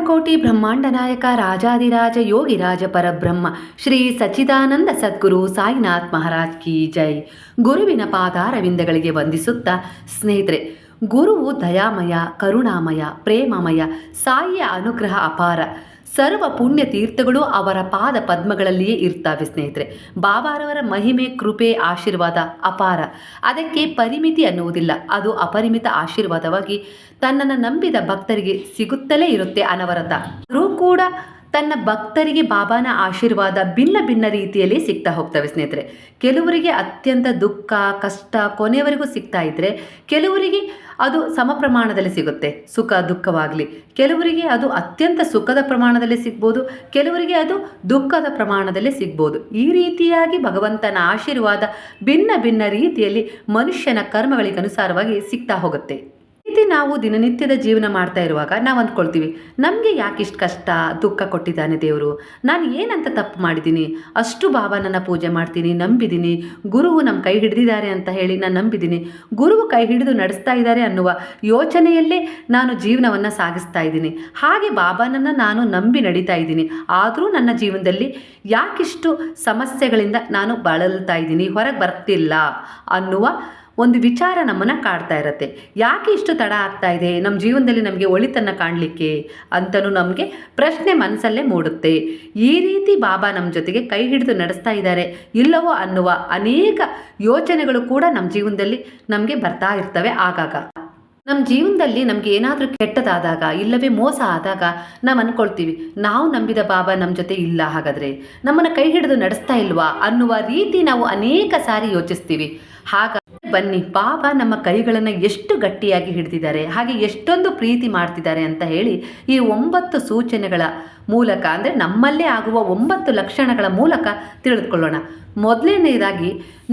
ಅನಂತಕೋಟಿ ಬ್ರಹ್ಮಾಂಡ ನಾಯಕ ರಾಜಾದಿರಾಜ ಯೋಗಿರಾಜ ಪರಬ್ರಹ್ಮ, ಶ್ರೀ ಸಚ್ಚಿದಾನಂದ ಸದ್ಗುರು ಸಾಯಿನಾಥ್ ಮಹಾರಾಜ್ ಕಿ ಜೈ. ಗುರುವಿನ ಪಾದಾರವಿಂದಗಳಿಗೆ ವಂದಿಸುತ್ತಾ ಸ್ನೇಹಿತರೆ, ಗುರುವು ದಯಾಮಯ, ಕರುಣಾಮಯ, ಪ್ರೇಮಮಯ, ಸಾಯಿಯ ಅನುಗ್ರಹ ಅಪಾರ. ಸರ್ವ ಪುಣ್ಯ ತೀರ್ಥಗಳು ಅವರ ಪಾದ ಪದ್ಮಗಳಲ್ಲಿಯೇ ಇರ್ತವೆ ಸ್ನೇಹಿತರೆ. ಬಾಬಾರವರ ಮಹಿಮೆ, ಕೃಪೆ, ಆಶೀರ್ವಾದ ಅಪಾರ. ಅದಕ್ಕೆ ಪರಿಮಿತಿ ಅನ್ನುವುದಿಲ್ಲ. ಅದು ಅಪರಿಮಿತ ಆಶೀರ್ವಾದವಾಗಿ ತನ್ನನ್ನು ನಂಬಿದ ಭಕ್ತರಿಗೆ ಸಿಗುತ್ತಲೇ ಇರುತ್ತೆ ಅನವರತ. ರೂ ಕೂಡ ತನ್ನ ಭಕ್ತರಿಗೆ ಬಾಬಾನ ಆಶೀರ್ವಾದ ಭಿನ್ನ ಭಿನ್ನ ರೀತಿಯಲ್ಲಿ ಸಿಗ್ತಾ ಹೋಗ್ತವೆ ಸ್ನೇಹಿತರೆ. ಕೆಲವರಿಗೆ ಅತ್ಯಂತ ದುಃಖ, ಕಷ್ಟ ಕೊನೆಯವರೆಗೂ ಸಿಗ್ತಾ ಇದ್ದರೆ ಕೆಲವರಿಗೆ ಅದು ಸಮ ಪ್ರಮಾಣದಲ್ಲಿ ಸಿಗುತ್ತೆ. ಸುಖ ದುಃಖವಾಗಲಿ. ಕೆಲವರಿಗೆ ಅದು ಅತ್ಯಂತ ಸುಖದ ಪ್ರಮಾಣದಲ್ಲಿ ಸಿಗ್ಬೋದು. ಕೆಲವರಿಗೆ ಅದು ದುಃಖದ ಪ್ರಮಾಣದಲ್ಲಿ ಸಿಗ್ಬೋದು. ಈ ರೀತಿಯಾಗಿ ಭಗವಂತನ ಆಶೀರ್ವಾದ ಭಿನ್ನ ಭಿನ್ನ ರೀತಿಯಲ್ಲಿ ಮನುಷ್ಯನ ಕರ್ಮಗಳಿಗನುಸಾರವಾಗಿ ಸಿಗ್ತಾ ಹೋಗುತ್ತೆ. ರೀತಿ ನಾವು ದಿನನಿತ್ಯದ ಜೀವನ ಮಾಡ್ತಾ ಇರುವಾಗ ನಾವು ಅಂದ್ಕೊಳ್ತೀವಿ, ನಮಗೆ ಯಾಕೆ ಇಷ್ಟು ಕಷ್ಟ, ದುಃಖ ಕೊಟ್ಟಿದ್ದಾನೆ ದೇವರು? ನಾನು ಏನಂತ ತಪ್ಪು ಮಾಡಿದ್ದೀನಿ? ಅಷ್ಟು ಬಾಬಾನನ್ನ ಪೂಜೆ ಮಾಡ್ತೀನಿ, ನಂಬಿದ್ದೀನಿ. ಗುರುವು ನಮ್ಮ ಕೈ ಹಿಡಿದಿದ್ದಾರೆ ಅಂತ ಹೇಳಿ ನಾನು ನಂಬಿದ್ದೀನಿ. ಗುರುವು ಕೈ ಹಿಡಿದು ನಡೆಸ್ತಾ ಇದ್ದಾರೆ ಅನ್ನುವ ಯೋಚನೆಯಲ್ಲೇ ನಾನು ಜೀವನವನ್ನು ಸಾಗಿಸ್ತಾ ಇದ್ದೀನಿ. ಹಾಗೆ ಬಾಬಾನನ್ನು ನಾನು ನಂಬಿ ನಡೀತಾ ಇದ್ದೀನಿ. ಆದರೂ ನನ್ನ ಜೀವನದಲ್ಲಿ ಯಾಕಿಷ್ಟು ಸಮಸ್ಯೆಗಳಿಂದ ನಾನು ಬಳಲ್ತಾ ಇದ್ದೀನಿ, ಹೊರಗೆ ಬರ್ತಿಲ್ಲ ಅನ್ನುವ ಒಂದು ವಿಚಾರ ನಮ್ಮನ್ನು ಕಾಡ್ತಾ ಇರುತ್ತೆ. ಯಾಕೆ ಇಷ್ಟು ತಡ ಆಗ್ತಾ ಇದೆ? ನಮ್ಮ ಜೀವನದಲ್ಲಿ ನಮಗೆ ಒಳಿತನ್ನು ಕಾಣಲಿಕ್ಕೆ? ಅಂತಲೂ ನಮಗೆ ಪ್ರಶ್ನೆ ಮನಸ್ಸಲ್ಲೇ ಮೂಡುತ್ತೆ. ಈ ರೀತಿ ಬಾಬಾ ನಮ್ಮ ಜೊತೆಗೆ ಕೈ ಹಿಡಿದು ನಡೆಸ್ತಾ ಇದ್ದಾರೆ. ಇಲ್ಲವೋ ಅನ್ನುವ ಅನೇಕ ಯೋಚನೆಗಳು ಕೂಡ ನಮ್ಮ ಜೀವನದಲ್ಲಿ ನಮಗೆ ಬರ್ತಾ ಇರ್ತವೆ ಆಗಾಗ. ನಮ್ಮ ಜೀವನದಲ್ಲಿ ನಮಗೆ ಏನಾದರೂ ಕೆಟ್ಟದಾದಾಗ, ಇಲ್ಲವೇ ಮೋಸ ಆದಾಗ ನಾವು ಅಂದ್ಕೊಳ್ತೀವಿ ನಾವು ನಂಬಿದ ಬಾಬಾ ನಮ್ಮ ಜೊತೆ ಇಲ್ಲ ಹಾಗಾದರೆ. ನಮ್ಮನ್ನು ಕೈ ಹಿಡಿದು ನಡೆಸ್ತಾ ಇಲ್ವಾ ಅನ್ನುವ ರೀತಿ ನಾವು ಅನೇಕ ಸಾರಿ ಯೋಚಿಸ್ತೀವಿ. ಹಾಗ ಬನ್ನಿ, ಪಾಪ ನಮ್ಮ ಕೈಗಳನ್ನು ಎಷ್ಟು ಗಟ್ಟಿಯಾಗಿ ಹಿಡಿದಿದ್ದಾರೆ, ಹಾಗೆ ಎಷ್ಟೊಂದು ಪ್ರೀತಿ ಮಾಡ್ತಿದ್ದಾರೆ ಅಂತ ಹೇಳಿ ಈ ಒಂಬತ್ತು ಸೂಚನೆಗಳ ಮೂಲಕ, ಅಂದರೆ ನಮ್ಮಲ್ಲೇ ಆಗುವ ಒಂಬತ್ತು ಲಕ್ಷಣಗಳ ಮೂಲಕ ತಿಳಿದುಕೊಳ್ಳೋಣ. ಮೊದಲನೇದಾಗಿ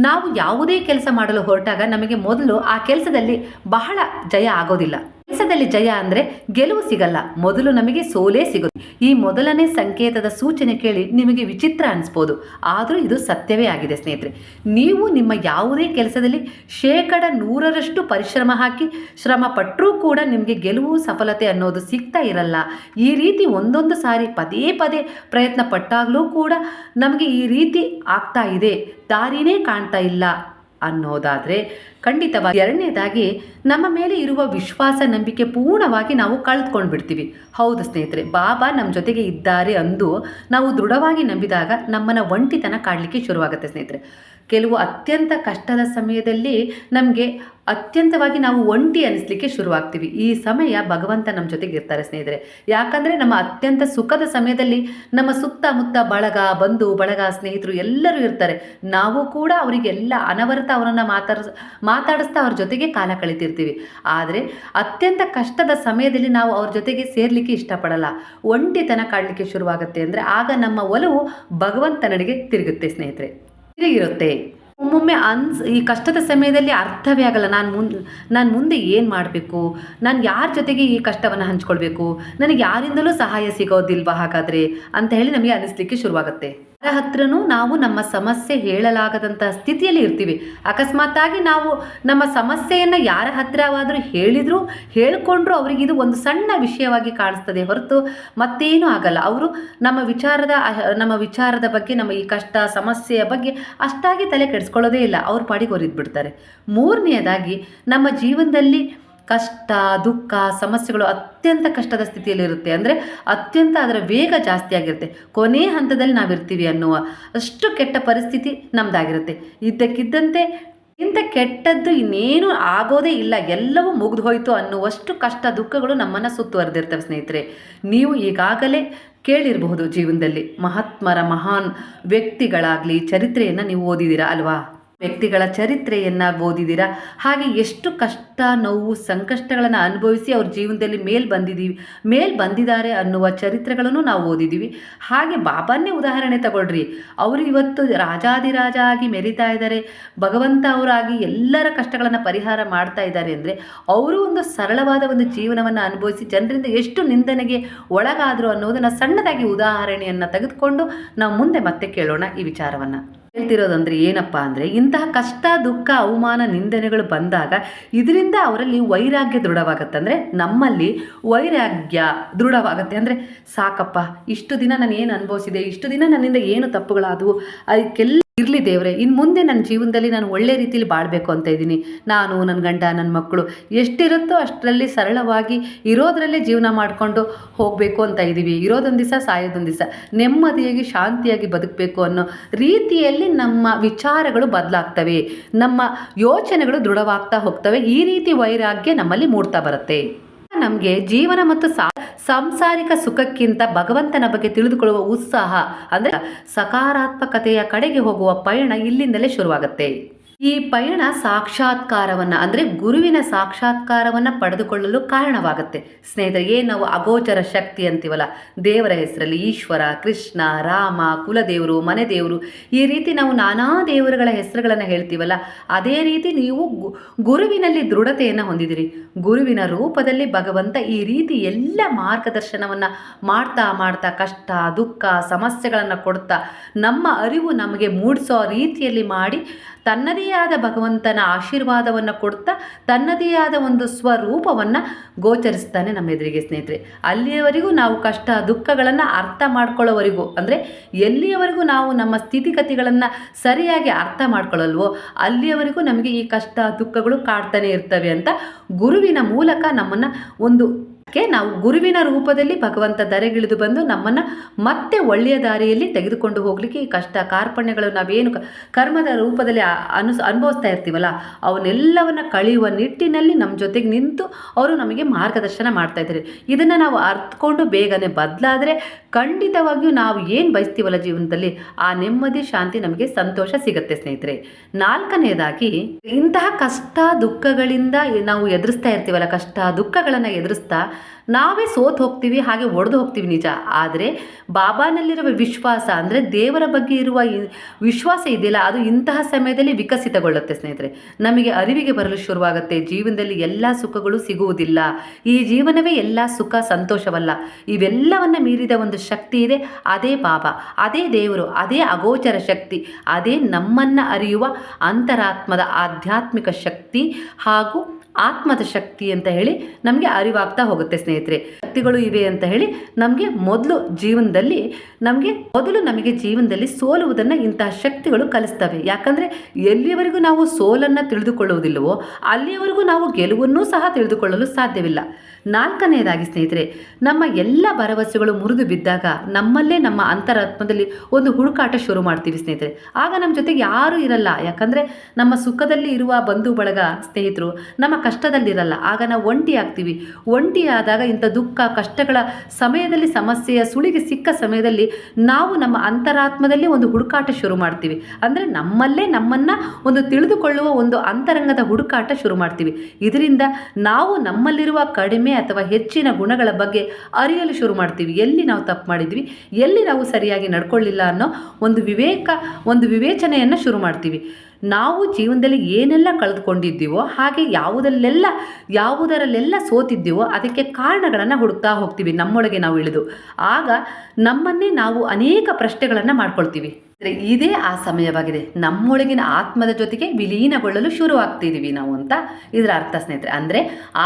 ನಾವು ಯಾವುದೇ ಕೆಲಸ ಮಾಡಲು ಹೊರಟಾಗ ನಮಗೆ ಮೊದಲು ಆ ಕೆಲಸದಲ್ಲಿ ಬಹಳ ಜಯ ಆಗೋದಿಲ್ಲ. ಕೆಲಸದಲ್ಲಿ ಜಯ ಅಂದರೆ ಗೆಲುವು ಸಿಗಲ್ಲ. ಮೊದಲು ನಮಗೆ ಸೋಲೇ ಸಿಗುತ್ತೆ. ಈ ಮೊದಲನೇ ಸಂಕೇತದ ಸೂಚನೆ ಕೇಳಿ ನಿಮಗೆ ವಿಚಿತ್ರ ಅನಿಸ್ಬೋದು. ಆದರೂ ಇದು ಸತ್ಯವೇ ಆಗಿದೆ ಸ್ನೇಹಿತರೆ. ನೀವು ನಿಮ್ಮ ಯಾವುದೇ ಕೆಲಸದಲ್ಲಿ ಶೇಕಡ ನೂರರಷ್ಟು ಪರಿಶ್ರಮ ಹಾಕಿ ಶ್ರಮ ಪಟ್ಟರೂ ಕೂಡ ನಿಮಗೆ ಗೆಲುವು, ಸಫಲತೆ ಅನ್ನೋದು ಸಿಗ್ತಾ ಇರಲ್ಲ. ಈ ರೀತಿ ಒಂದೊಂದು ಸಾರಿ ಪದೇ ಪದೇ ಪ್ರಯತ್ನ ಪಟ್ಟಾಗಲೂ ಕೂಡ ನಮಗೆ ಈ ರೀತಿ ಆಗ್ತಾ ಇದೆ. ದಾರಿನೇ ಕಾಣ್ತಾ ಇಲ್ಲ. ಅನ್ನೋದಾದರೆ ಖಂಡಿತವಾಗಿ ಎರಡನೇದಾಗಿ ನಮ್ಮ ಮೇಲೆ ಇರುವ ವಿಶ್ವಾಸ, ನಂಬಿಕೆ ಪೂರ್ಣವಾಗಿ ನಾವು ಕಳೆದುಕೊಂಡು ಬಿಡ್ತೀವಿ ಹೌದು ಸ್ನೇಹಿತರೆ, ಬಾಬಾ ನಮ್ಮ ಜೊತೆಗೆ ಇದ್ದಾರೆ ಅಂದು ನಾವು ದೃಢವಾಗಿ ನಂಬಿದಾಗ ನಮ್ಮನ್ನು ಒಂಟಿತನ ಕಾಡಲಿಕ್ಕೆ ಶುರುವಾಗುತ್ತೆ ಸ್ನೇಹಿತರೆ. ಕೆಲವು ಅತ್ಯಂತ ಕಷ್ಟದ ಸಮಯದಲ್ಲಿ ನಮಗೆ ಅತ್ಯಂತವಾಗಿ ನಾವು ಒಂಟಿ ಅನಿಸ್ಲಿಕ್ಕೆ ಶುರುವಾಗ್ತೀವಿ. ಈ ಸಮಯ ಭಗವಂತ ನಮ್ಮ ಜೊತೆಗೆ ಇರ್ತಾರೆ ಸ್ನೇಹಿತರೆ. ಯಾಕಂದರೆ ನಮ್ಮ ಅತ್ಯಂತ ಸುಖದ ಸಮಯದಲ್ಲಿ ನಮ್ಮ ಸುತ್ತಮುತ್ತ ಬಳಗ, ಬಂಧು, ಬಳಗ ಸ್ನೇಹಿತರು ಎಲ್ಲರೂ ಇರ್ತಾರೆ. ನಾವು ಕೂಡ ಅವರಿಗೆಲ್ಲ ಅನವರತ ಅವರನ್ನು ಮಾತಾಡ್ಸ್ ಮಾತಾಡಿಸ್ತಾ ಅವ್ರ ಜೊತೆಗೆ ಕಾಲ ಕಳಿತಿರ್ತೀವಿ. ಆದರೆ ಅತ್ಯಂತ ಕಷ್ಟದ ಸಮಯದಲ್ಲಿ ನಾವು ಅವ್ರ ಜೊತೆಗೆ ಸೇರಲಿಕ್ಕೆ ಇಷ್ಟಪಡಲ್ಲ. ಒಂಟಿತನ ಕಾಡಲಿಕ್ಕೆ ಶುರುವಾಗುತ್ತೆ ಅಂದರೆ ಆಗ ನಮ್ಮ ಒಲವು ಭಗವಂತನಡೆಗೆ ತಿರುಗುತ್ತೆ ಸ್ನೇಹಿತರೆ. ತಿರುಗಿರುತ್ತೆ ಒಮ್ಮೊಮ್ಮೆ ಅನ್ಸ್, ಈ ಕಷ್ಟದ ಸಮಯದಲ್ಲಿ ಅರ್ಥವೇ ಆಗಲ್ಲ. ನಾನು ಮುಂದೆ ನಾನು ಮುಂದೆ ಏನು ಮಾಡಬೇಕು? ನಾನು ಯಾರ ಜೊತೆಗೆ ಈ ಕಷ್ಟವನ್ನು ಹಂಚ್ಕೊಳ್ಬೇಕು? ನನಗೆ ಯಾರಿಂದಲೂ ಸಹಾಯ ಸಿಗೋದಿಲ್ವಾ ಹಾಗಾದರೆ? ಅಂತ ಹೇಳಿ ನಮಗೆ ಅನಿಸ್ಲಿಕ್ಕೆ ಶುರುವಾಗುತ್ತೆ. ಯಾರ ಹತ್ರನೂ ನಾವು ನಮ್ಮ ಸಮಸ್ಯೆ ಹೇಳಲಾಗದಂತಹ ಸ್ಥಿತಿಯಲ್ಲಿ ಇರ್ತೀವಿ. ಅಕಸ್ಮಾತಾಗಿ ನಾವು ನಮ್ಮ ಸಮಸ್ಯೆಯನ್ನು ಯಾರ ಹತ್ರವಾದರೂ ಹೇಳಿದರೂ, ಹೇಳಿಕೊಂಡ್ರು ಅವರಿಗೆ ಇದು ಒಂದು ಸಣ್ಣ ವಿಷಯವಾಗಿ ಕಾಣಿಸ್ತದೆ ಹೊರತು ಮತ್ತೇನೂ ಆಗಲ್ಲ. ಅವರು ನಮ್ಮ ವಿಚಾರದ ನಮ್ಮ ವಿಚಾರದ ಬಗ್ಗೆ, ನಮ್ಮ ಈ ಕಷ್ಟ, ಸಮಸ್ಯೆಯ ಬಗ್ಗೆ ಅಷ್ಟಾಗಿ ತಲೆ ಕೆಡಿಸ್ಕೊಳ್ಳೋದೇ ಇಲ್ಲ. ಅವ್ರ ಪಾಡಿಗೆ ಹೊರಿದ್ಬಿಡ್ತಾರೆ ಮೂರನೆಯದಾಗಿ ನಮ್ಮ ಜೀವನದಲ್ಲಿ ಕಷ್ಟ, ದುಃಖ, ಸಮಸ್ಯೆಗಳು ಅತ್ಯಂತ ಕಷ್ಟದ ಸ್ಥಿತಿಯಲ್ಲಿರುತ್ತೆ. ಅಂದರೆ ಅತ್ಯಂತ ಅದರ ವೇಗ ಜಾಸ್ತಿ ಆಗಿರುತ್ತೆ. ಕೊನೆ ಹಂತದಲ್ಲಿ ನಾವಿರ್ತೀವಿ ಅನ್ನುವ ಅಷ್ಟು ಕೆಟ್ಟ ಪರಿಸ್ಥಿತಿ ನಮ್ಮದಾಗಿರುತ್ತೆ ಇದ್ದಕ್ಕಿದ್ದಂತೆ ಇಂಥ ಕೆಟ್ಟದ್ದು ಇನ್ನೇನು ಆಗೋದೇ ಇಲ್ಲ. ಎಲ್ಲವೂ ಮುಗಿದು ಹೋಯಿತು ಅನ್ನುವಷ್ಟು ಕಷ್ಟ, ದುಃಖಗಳು ನಮ್ಮನ್ನು ಸುತ್ತುವರೆದಿರ್ತವೆ ಸ್ನೇಹಿತರೆ. ನೀವು ಈಗಾಗಲೇ ಕೇಳಿರಬಹುದು ಜೀವನದಲ್ಲಿ ಮಹಾತ್ಮರ ಮಹಾನ್ ವ್ಯಕ್ತಿಗಳಾಗಲಿ, ಚರಿತ್ರೆಯನ್ನು ನೀವು ಓದಿದ್ದೀರಾ ಅಲ್ವಾ? ವ್ಯಕ್ತಿಗಳ ಚರಿತ್ರೆಯನ್ನು ಓದಿದ್ದೀರಾ ಹಾಗೆ ಎಷ್ಟು ಕಷ್ಟ, ನೋವು, ಸಂಕಷ್ಟಗಳನ್ನು ಅನುಭವಿಸಿ ಅವ್ರ ಜೀವನದಲ್ಲಿ ಮೇಲ್ ಬಂದಿದ್ದೀವಿ ಮೇಲ್ ಬಂದಿದ್ದಾರೆ ಅನ್ನುವ ಚರಿತ್ರೆಗಳನ್ನು ನಾವು ಓದಿದ್ದೀವಿ ಹಾಗೆ ಬಾಬಾನೇ ಉದಾಹರಣೆ ತಗೊಳ್ರಿ. ಅವರು ಇವತ್ತು ರಾಜಾದಿರಾಜ ಆಗಿ ಮೆರಿತಾ ಇದ್ದಾರೆ ಭಗವಂತ ಅವರಾಗಿ ಎಲ್ಲರ ಕಷ್ಟಗಳನ್ನು ಪರಿಹಾರ ಮಾಡ್ತಾ ಇದ್ದಾರೆ ಅಂದರೆ ಅವರು ಒಂದು ಸರಳವಾದ ಒಂದು ಜೀವನವನ್ನು ಅನುಭವಿಸಿ ಜನರಿಂದ ಎಷ್ಟು ನಿಂದನೆಗೆ ಒಳಗಾದರು ಅನ್ನೋದನ್ನು ಸಣ್ಣದಾಗಿ ಉದಾಹರಣೆಯನ್ನು ತೆಗೆದುಕೊಂಡು ನಾವು ಮುಂದೆ ಮತ್ತೆ ಕೇಳೋಣ ಈ ವಿಚಾರವನ್ನು. ಹೇಳ್ತಿರೋದಂದ್ರೆ ಏನಪ್ಪ ಅಂದರೆ ಇಂತಹ ಕಷ್ಟ, ದುಃಖ, ಅವಮಾನ, ನಿಂದನೆಗಳು ಬಂದಾಗ ಇದರಿಂದ ಅವರಲ್ಲಿ ವೈರಾಗ್ಯ ದೃಢವಾಗತ್ತೆ. ಅಂದರೆ ನಮ್ಮಲ್ಲಿ ವೈರಾಗ್ಯ ದೃಢವಾಗುತ್ತೆ. ಅಂದರೆ ಸಾಕಪ್ಪ, ಇಷ್ಟು ದಿನ ನಾನು ಏನು ಅನುಭವಿಸಿದೆ, ಇಷ್ಟು ದಿನ ನನ್ನಿಂದ ಏನು ತಪ್ಪುಗಳಾದವು, ಅದಕ್ಕೆಲ್ಲ ಇರಲಿ ದೇವರೇ ಇನ್ನು ಮುಂದೆ ನನ್ನ ಜೀವನದಲ್ಲಿ ನಾನು ಒಳ್ಳೆ ರೀತಿಯಲ್ಲಿ ಬಾಳಬೇಕು ಅಂತ ಇದ್ದೀನಿ. ನಾನು ನನ್ನ ಗಂಡ ನನ್ನ ಮಕ್ಕಳು ಎಷ್ಟಿರುತ್ತೋ ಅಷ್ಟರಲ್ಲಿ ಸರಳವಾಗಿ ಇರೋದರಲ್ಲೇ ಜೀವನ ಮಾಡಿಕೊಂಡು ಹೋಗಬೇಕು ಅಂತ ಇದ್ದೀವಿ. ಇರೋದೊಂದು ದಿವಸ ಸಾಯೋದೊಂದು ದಿವಸ. ನೆಮ್ಮದಿಯಾಗಿ, ಶಾಂತಿಯಾಗಿ ಬದುಕಬೇಕು ಅನ್ನೋ ರೀತಿಯಲ್ಲಿ ನಮ್ಮ ವಿಚಾರಗಳು ಬದಲಾಗ್ತವೆ. ನಮ್ಮ ಯೋಚನೆಗಳು ದೃಢವಾಗ್ತಾ ಹೋಗ್ತವೆ. ಈ ರೀತಿ ವೈರಾಗ್ಯ ನಮ್ಮಲ್ಲಿ ಮೂಡ್ತಾ ಬರುತ್ತೆ. ನಮಗೆ ಜೀವನ ಮತ್ತು ಸಾಂಸಾರಿಕ ಸುಖಕ್ಕಿಂತ ಭಗವಂತನ ಬಗ್ಗೆ ತಿಳಿದುಕೊಳ್ಳುವ ಉತ್ಸಾಹ ಅಂದರೆ ಸಕಾರಾತ್ಮಕತೆಯ ಕಡೆಗೆ ಹೋಗುವ ಪಯಣ ಇಲ್ಲಿಂದಲೇ ಶುರುವಾಗುತ್ತೆ. ಈ ಪಯಣ ಸಾಕ್ಷಾತ್ಕಾರವನ್ನ, ಅಂದರೆ ಗುರುವಿನ ಸಾಕ್ಷಾತ್ಕಾರವನ್ನ ಪಡೆದುಕೊಳ್ಳಲು ಕಾರಣವಾಗುತ್ತೆ. ಸ್ನೇಹಿತರೆ ಏನು ನಾವು ಅಗೋಚರ ಶಕ್ತಿ ಅಂತೀವಲ್ಲ? ದೇವರ ಹೆಸರಲ್ಲಿ ಈಶ್ವರ, ಕೃಷ್ಣ, ರಾಮ, ಕುಲದೇವರು ಮನೆ ದೇವರು ಈ ರೀತಿ ನಾವು ನಾನಾ ದೇವರುಗಳ ಹೆಸರುಗಳನ್ನು ಹೇಳ್ತೀವಲ್ಲ, ಅದೇ ರೀತಿ ನೀವು ಗುರುವಿನಲ್ಲಿ ದೃಢತೆಯನ್ನು ಹೊಂದಿದಿರಿ. ಗುರುವಿನ ರೂಪದಲ್ಲಿ ಭಗವಂತ ಈ ರೀತಿ ಎಲ್ಲ ಮಾರ್ಗದರ್ಶನವನ್ನು ಮಾಡ್ತಾ ಮಾಡ್ತಾ ಕಷ್ಟ, ದುಃಖ, ಸಮಸ್ಯೆಗಳನ್ನು ಕೊಡ್ತಾ ನಮ್ಮ ಅರಿವು ನಮಗೆ ಮೂಡಿಸೋ ರೀತಿಯಲ್ಲಿ ಮಾಡಿ ತನ್ನದೇ ಆದ ಭಗವಂತನ ಆಶೀರ್ವಾದವನ್ನು ಕೊಡ್ತಾ, ತನ್ನದೇ ಆದ ಒಂದು ಸ್ವರೂಪವನ್ನು ಗೋಚರಿಸ್ತಾನೆ ನಮ್ಮ ಎದುರಿಗೆ ಸ್ನೇಹಿತರೆ. ಅಲ್ಲಿಯವರೆಗೂ ನಾವು ಕಷ್ಟ, ದುಃಖಗಳನ್ನು ಅರ್ಥ ಮಾಡ್ಕೊಳ್ಳೋವರೆಗೂ ಅಂದರೆ ಎಲ್ಲಿಯವರೆಗೂ ನಾವು ನಮ್ಮ ಸ್ಥಿತಿಗತಿಗಳನ್ನು ಸರಿಯಾಗಿ ಅರ್ಥ ಮಾಡ್ಕೊಳ್ಳಲ್ವೋ, ಅಲ್ಲಿಯವರೆಗೂ ನಮಗೆ ಈ ಕಷ್ಟ, ದುಃಖಗಳು ಕಾಡ್ತಾನೆ ಇರ್ತವೆ ಅಂತ ಗುರುವಿನ ಮೂಲಕ ನಮ್ಮನ್ನು ಒಂದು ನಾವು ಗುರುವಿನ ರೂಪದಲ್ಲಿ ಭಗವಂತ ದರೆಗಿಳಿದು ಬಂದು ನಮ್ಮನ್ನು ಮತ್ತೆ ಒಳ್ಳೆಯ ದಾರಿಯಲ್ಲಿ ತೆಗೆದುಕೊಂಡು ಹೋಗಲಿಕ್ಕೆ ಕಷ್ಟ ಕಾರ್ಪಣ್ಯಗಳು ನಾವೇನು ಕರ್ಮದ ರೂಪದಲ್ಲಿ ಅನುಸ್ ಅನು ಅನುಭವಿಸ್ತಾ ಇರ್ತೀವಲ್ಲ, ಅವನ್ನೆಲ್ಲವನ್ನು ಕಳೆಯುವ ನಿಟ್ಟಿನಲ್ಲಿ ನಮ್ಮ ಜೊತೆಗೆ ನಿಂತು ಅವರು ನಮಗೆ ಮಾರ್ಗದರ್ಶನ ಮಾಡ್ತಾ ಇದ್ದಾರೆ. ಇದನ್ನು ನಾವು ಅರ್ಥಕೊಂಡು ಬೇಗನೆ ಬದಲಾದರೆ ಖಂಡಿತವಾಗಿಯೂ ನಾವು ಏನು ಬಯಸ್ತೀವಲ್ಲ ಜೀವನದಲ್ಲಿ, ಆ ನೆಮ್ಮದಿ, ಶಾಂತಿ ನಮಗೆ ಸಂತೋಷ ಸಿಗುತ್ತೆ ಸ್ನೇಹಿತರೆ. ನಾಲ್ಕನೇದಾಗಿ, ಇಂತಹ ಕಷ್ಟ ದುಃಖಗಳಿಂದ ನಾವು ಎದುರಿಸ್ತಾ ಇರ್ತೀವಲ್ಲ, ಕಷ್ಟ ದುಃಖಗಳನ್ನು ಎದುರಿಸ್ತಾ ನಾವೇ ಸೋತು ಹೋಗ್ತೀವಿ, ಹಾಗೆ ಒಡೆದು ಹೋಗ್ತೀವಿ ನಿಜ. ಆದರೆ ಬಾಬಾನಲ್ಲಿರುವ ವಿಶ್ವಾಸ ಅಂದರೆ ದೇವರ ಬಗ್ಗೆ ಇರುವ ವಿಶ್ವಾಸ ಇದೆಯಲ್ಲ, ಅದು ಇಂತಹ ಸಮಯದಲ್ಲಿ ವಿಕಸಿತಗೊಳ್ಳುತ್ತೆ ಸ್ನೇಹಿತರೆ. ನಮಗೆ ಅರಿವಿಗೆ ಬರಲು ಶುರುವಾಗುತ್ತೆ. ಜೀವನದಲ್ಲಿ ಎಲ್ಲ ಸುಖಗಳು ಸಿಗುವುದಿಲ್ಲ. ಈ ಜೀವನವೇ ಎಲ್ಲ ಸುಖ, ಸಂತೋಷವಲ್ಲ. ಇವೆಲ್ಲವನ್ನು ಮೀರಿದ ಒಂದು ಶಕ್ತಿ ಇದೆ, ಅದೇ ಬಾಬಾ, ಅದೇ ದೇವರು, ಅದೇ ಅಗೋಚರ ಶಕ್ತಿ, ಅದೇ ನಮ್ಮನ್ನು ಅರಿಯುವ ಅಂತರಾತ್ಮದ ಆಧ್ಯಾತ್ಮಿಕ ಶಕ್ತಿ ಹಾಗೂ ಆತ್ಮದ ಶಕ್ತಿ ಅಂತ ಹೇಳಿ ನಮಗೆ ಅರಿವಾಗ್ತಾ ಹೋಗುತ್ತೆ ಸ್ನೇಹಿತರೆ. ಶಕ್ತಿಗಳು ಇವೆ ಅಂತ ಹೇಳಿ ನಮಗೆ ಮೊದಲು ಜೀವನದಲ್ಲಿ, ನಮಗೆ ಮೊದಲು ನಮಗೆ ಜೀವನದಲ್ಲಿ ಸೋಲುವುದನ್ನು ಇಂತಹ ಶಕ್ತಿಗಳು ಕಲಿಸ್ತವೆ. ಯಾಕಂದರೆ ಎಲ್ಲಿಯವರೆಗೂ ನಾವು ಸೋಲನ್ನು ತಿಳಿದುಕೊಳ್ಳುವುದಿಲ್ಲವೋ, ಅಲ್ಲಿಯವರೆಗೂ ನಾವು ಗೆಲುವನ್ನು ಸಹ ತಿಳಿದುಕೊಳ್ಳಲು ಸಾಧ್ಯವಿಲ್ಲ. ನಾಲ್ಕನೆಯದಾಗಿ ಸ್ನೇಹಿತರೆ, ನಮ್ಮ ಎಲ್ಲ ಭರವಸೆಗಳು ಮುರಿದು ಬಿದ್ದಾಗ ನಮ್ಮಲ್ಲೇ ನಮ್ಮ ಅಂತರಾತ್ಮದಲ್ಲಿ ಒಂದು ಹುಡುಕಾಟ ಶುರು ಮಾಡ್ತೀವಿ ಸ್ನೇಹಿತರೆ. ಆಗ ನಮ್ಮ ಜೊತೆಗೆ ಯಾರೂ ಇರಲ್ಲ. ಯಾಕಂದರೆ ನಮ್ಮ ಸುಖದಲ್ಲಿ ಇರುವ ಬಂಧು ಬಳಗ ಸ್ನೇಹಿತರು, ನಮ್ಮ ಕಷ್ಟದಲ್ಲಿರಲ್ಲ, ಆಗ ನಾವು ಒಂಟಿ ಆಗ್ತೀವಿ ಒಂಟಿ ಆದಾಗ ಇಂಥ ದುಃಖ, ಕಷ್ಟಗಳ ಸಮಯದಲ್ಲಿ, ಸಮಸ್ಯೆಯ ಸುಳಿಗೆ ಸಿಕ್ಕ ಸಮಯದಲ್ಲಿ ನಾವು ನಮ್ಮ ಅಂತರಾತ್ಮದಲ್ಲಿ ಒಂದು ಹುಡುಕಾಟ ಶುರು ಮಾಡ್ತೀವಿ. ಅಂದರೆ ನಮ್ಮಲ್ಲೇ ನಮ್ಮನ್ನು ಒಂದು ತಿಳಿದುಕೊಳ್ಳುವ ಒಂದು ಅಂತರಂಗದ ಹುಡುಕಾಟ ಶುರು ಮಾಡ್ತೀವಿ. ಇದರಿಂದ ನಾವು ನಮ್ಮಲ್ಲಿರುವ ಕಡಿಮೆ ಅಥವಾ ಹೆಚ್ಚಿನ ಗುಣಗಳ ಬಗ್ಗೆ ಅರಿಯಲು ಶುರು ಮಾಡ್ತೀವಿ. ಎಲ್ಲಿ ನಾವು ತಪ್ಪು ಮಾಡಿದ್ವಿ, ಎಲ್ಲಿ ನಾವು ಸರಿಯಾಗಿ ನಡ್ಕೊಳ್ಳಿಲ್ಲ ಅನ್ನೋ ಒಂದು ವಿವೇಕ, ಒಂದು ವಿವೇಚನೆಯನ್ನು ಶುರು ಮಾಡ್ತೀವಿ. ನಾವು ಜೀವನದಲ್ಲಿ ಏನೆಲ್ಲ ಕಳೆದುಕೊಂಡಿದ್ದೀವೋ ಹಾಗೆ ಯಾವುದಲ್ಲೆಲ್ಲ, ಯಾವುದರಲ್ಲೆಲ್ಲ ಸೋತಿದ್ದೀವೋ ಅದಕ್ಕೆ ಕಾರಣಗಳನ್ನು ಹುಡುಕ್ತಾ ಹೋಗ್ತೀವಿ, ನಮ್ಮೊಳಗೆ ನಾವು ಇಳಿದು. ಆಗ ನಮ್ಮನ್ನೇ ನಾವು ಅನೇಕ ಪ್ರಶ್ನೆಗಳನ್ನು ಮಾಡ್ಕೊಳ್ತೀವಿ. ಅಂದರೆ ಇದೇ ಆ ಸಮಯವಾಗಿದೆ. ನಮ್ಮೊಳಗಿನ ಆತ್ಮದ ಜೊತೆಗೆ ವಿಲೀನಗೊಳ್ಳಲು ಶುರು ಆಗ್ತಿದ್ದೀವಿ ನಾವು ಅಂತ ಇದರ ಅರ್ಥ ಸ್ನೇಹಿತರೆ. ಅಂದರೆ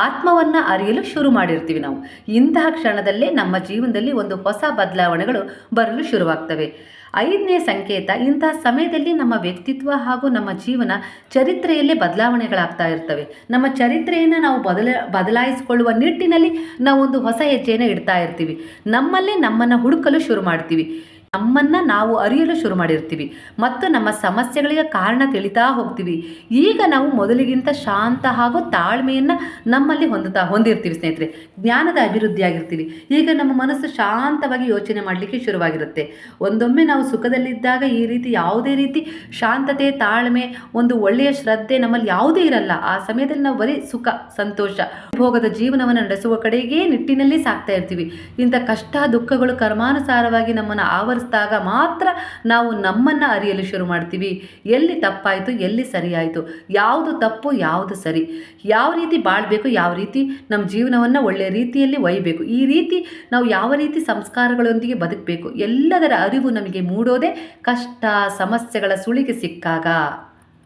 ಆತ್ಮವನ್ನು ಅರಿಯಲು ಶುರು ಮಾಡಿರ್ತೀವಿ ನಾವು. ಇಂತಹ ಕ್ಷಣದಲ್ಲೇ ನಮ್ಮ ಜೀವನದಲ್ಲಿ ಒಂದು ಹೊಸ ಬದಲಾವಣೆಗಳು ಬರಲು ಶುರುವಾಗ್ತವೆ. ಐದನೇ ಸಂಕೇತ ಇಂತಹ ಸಮಯದಲ್ಲಿ ನಮ್ಮ ವ್ಯಕ್ತಿತ್ವ ಹಾಗೂ ನಮ್ಮ ಜೀವನ ಚರಿತ್ರೆಯಲ್ಲೇ ಬದಲಾವಣೆಗಳಾಗ್ತಾ ಇರ್ತವೆ. ನಮ್ಮ ಚರಿತ್ರೆಯನ್ನು ನಾವು ಬದಲ, ಬದಲಾಯಿಸಿಕೊಳ್ಳುವ ನಿಟ್ಟಿನಲ್ಲಿ ಒಂದು ಹೊಸ ಹೆಜ್ಜೆಯನ್ನು ಇಡ್ತಾ ಇರ್ತೀವಿ. ನಮ್ಮಲ್ಲೇ ನಮ್ಮನ್ನು ಹುಡುಕಲು ಶುರು ಮಾಡ್ತೀವಿ. ನಮ್ಮನ್ನು ನಾವು ಅರಿಯಲು ಶುರು ಮಾಡಿರ್ತೀವಿ. ಮತ್ತು ನಮ್ಮ ಸಮಸ್ಯೆಗಳಿಗೆ ಕಾರಣ ತಿಳಿತಾ ಹೋಗ್ತೀವಿ. ಈಗ ನಾವು ಮೊದಲಿಗಿಂತ ಶಾಂತ ಹಾಗೂ ತಾಳ್ಮೆಯನ್ನು ನಮ್ಮಲ್ಲಿ ಹೊಂದುತ್ತಾ ಹೊಂದಿರ್ತೀವಿ ಸ್ನೇಹಿತರೆ. ಜ್ಞಾನದ ಅಭಿವೃದ್ಧಿಯಾಗಿರ್ತೀವಿ ಈಗ ನಮ್ಮ ಮನಸ್ಸು ಶಾಂತವಾಗಿ ಯೋಚನೆ ಮಾಡಲಿಕ್ಕೆ ಶುರುವಾಗಿರುತ್ತೆ. ಒಂದೊಮ್ಮೆ ನಾವು ಸುಖದಲ್ಲಿದ್ದಾಗ ಈ ರೀತಿ ಯಾವುದೇ ರೀತಿ ಶಾಂತತೆ, ತಾಳ್ಮೆ, ಒಂದು ಒಳ್ಳೆಯ ಶ್ರದ್ಧೆ ನಮ್ಮಲ್ಲಿ ಯಾವುದೇ ಇರಲ್ಲ. ಆ ಸಮಯದಲ್ಲಿ ನಾವು ಬರೀ ಸುಖ, ಸಂತೋಷ ಭೋಗದ ಜೀವನವನ್ನು ನಡೆಸುವ ಕಡೆಗೆ ನಿಟ್ಟಿನಲ್ಲಿ ಸಾಕ್ತಾ ಇರ್ತೀವಿ. ಇಂಥ ಕಷ್ಟ, ದುಃಖಗಳು ಕರ್ಮಾನುಸಾರವಾಗಿ ನಮ್ಮನ್ನು ಆವರಿಸಿದಾಗ ಮಾತ್ರ ನಾವು ನಮ್ಮನ್ನು ಅರಿಯಲು ಶುರು ಮಾಡ್ತೀವಿ. ಎಲ್ಲಿ ತಪ್ಪಾಯಿತು, ಎಲ್ಲಿ ಸರಿಯಾಯಿತು, ಯಾವುದು ತಪ್ಪು, ಯಾವುದು ಸರಿ, ಯಾವ ರೀತಿ ಬಾಳಬೇಕು, ಯಾವ ರೀತಿ ನಮ್ಮ ಜೀವನವನ್ನು ಒಳ್ಳೆಯ ರೀತಿಯಲ್ಲಿ ಒಯ್ಯಬೇಕು ಈ ರೀತಿ ನಾವು ಯಾವ ರೀತಿ ಸಂಸ್ಕಾರಗಳೊಂದಿಗೆ ಬದುಕಬೇಕು, ಎಲ್ಲದರ ಅರಿವು ನಮಗೆ ಮೂಡೋದೇ ಕಷ್ಟ, ಸಮಸ್ಯೆಗಳ ಸುಳಿಗೆ ಸಿಕ್ಕಾಗ.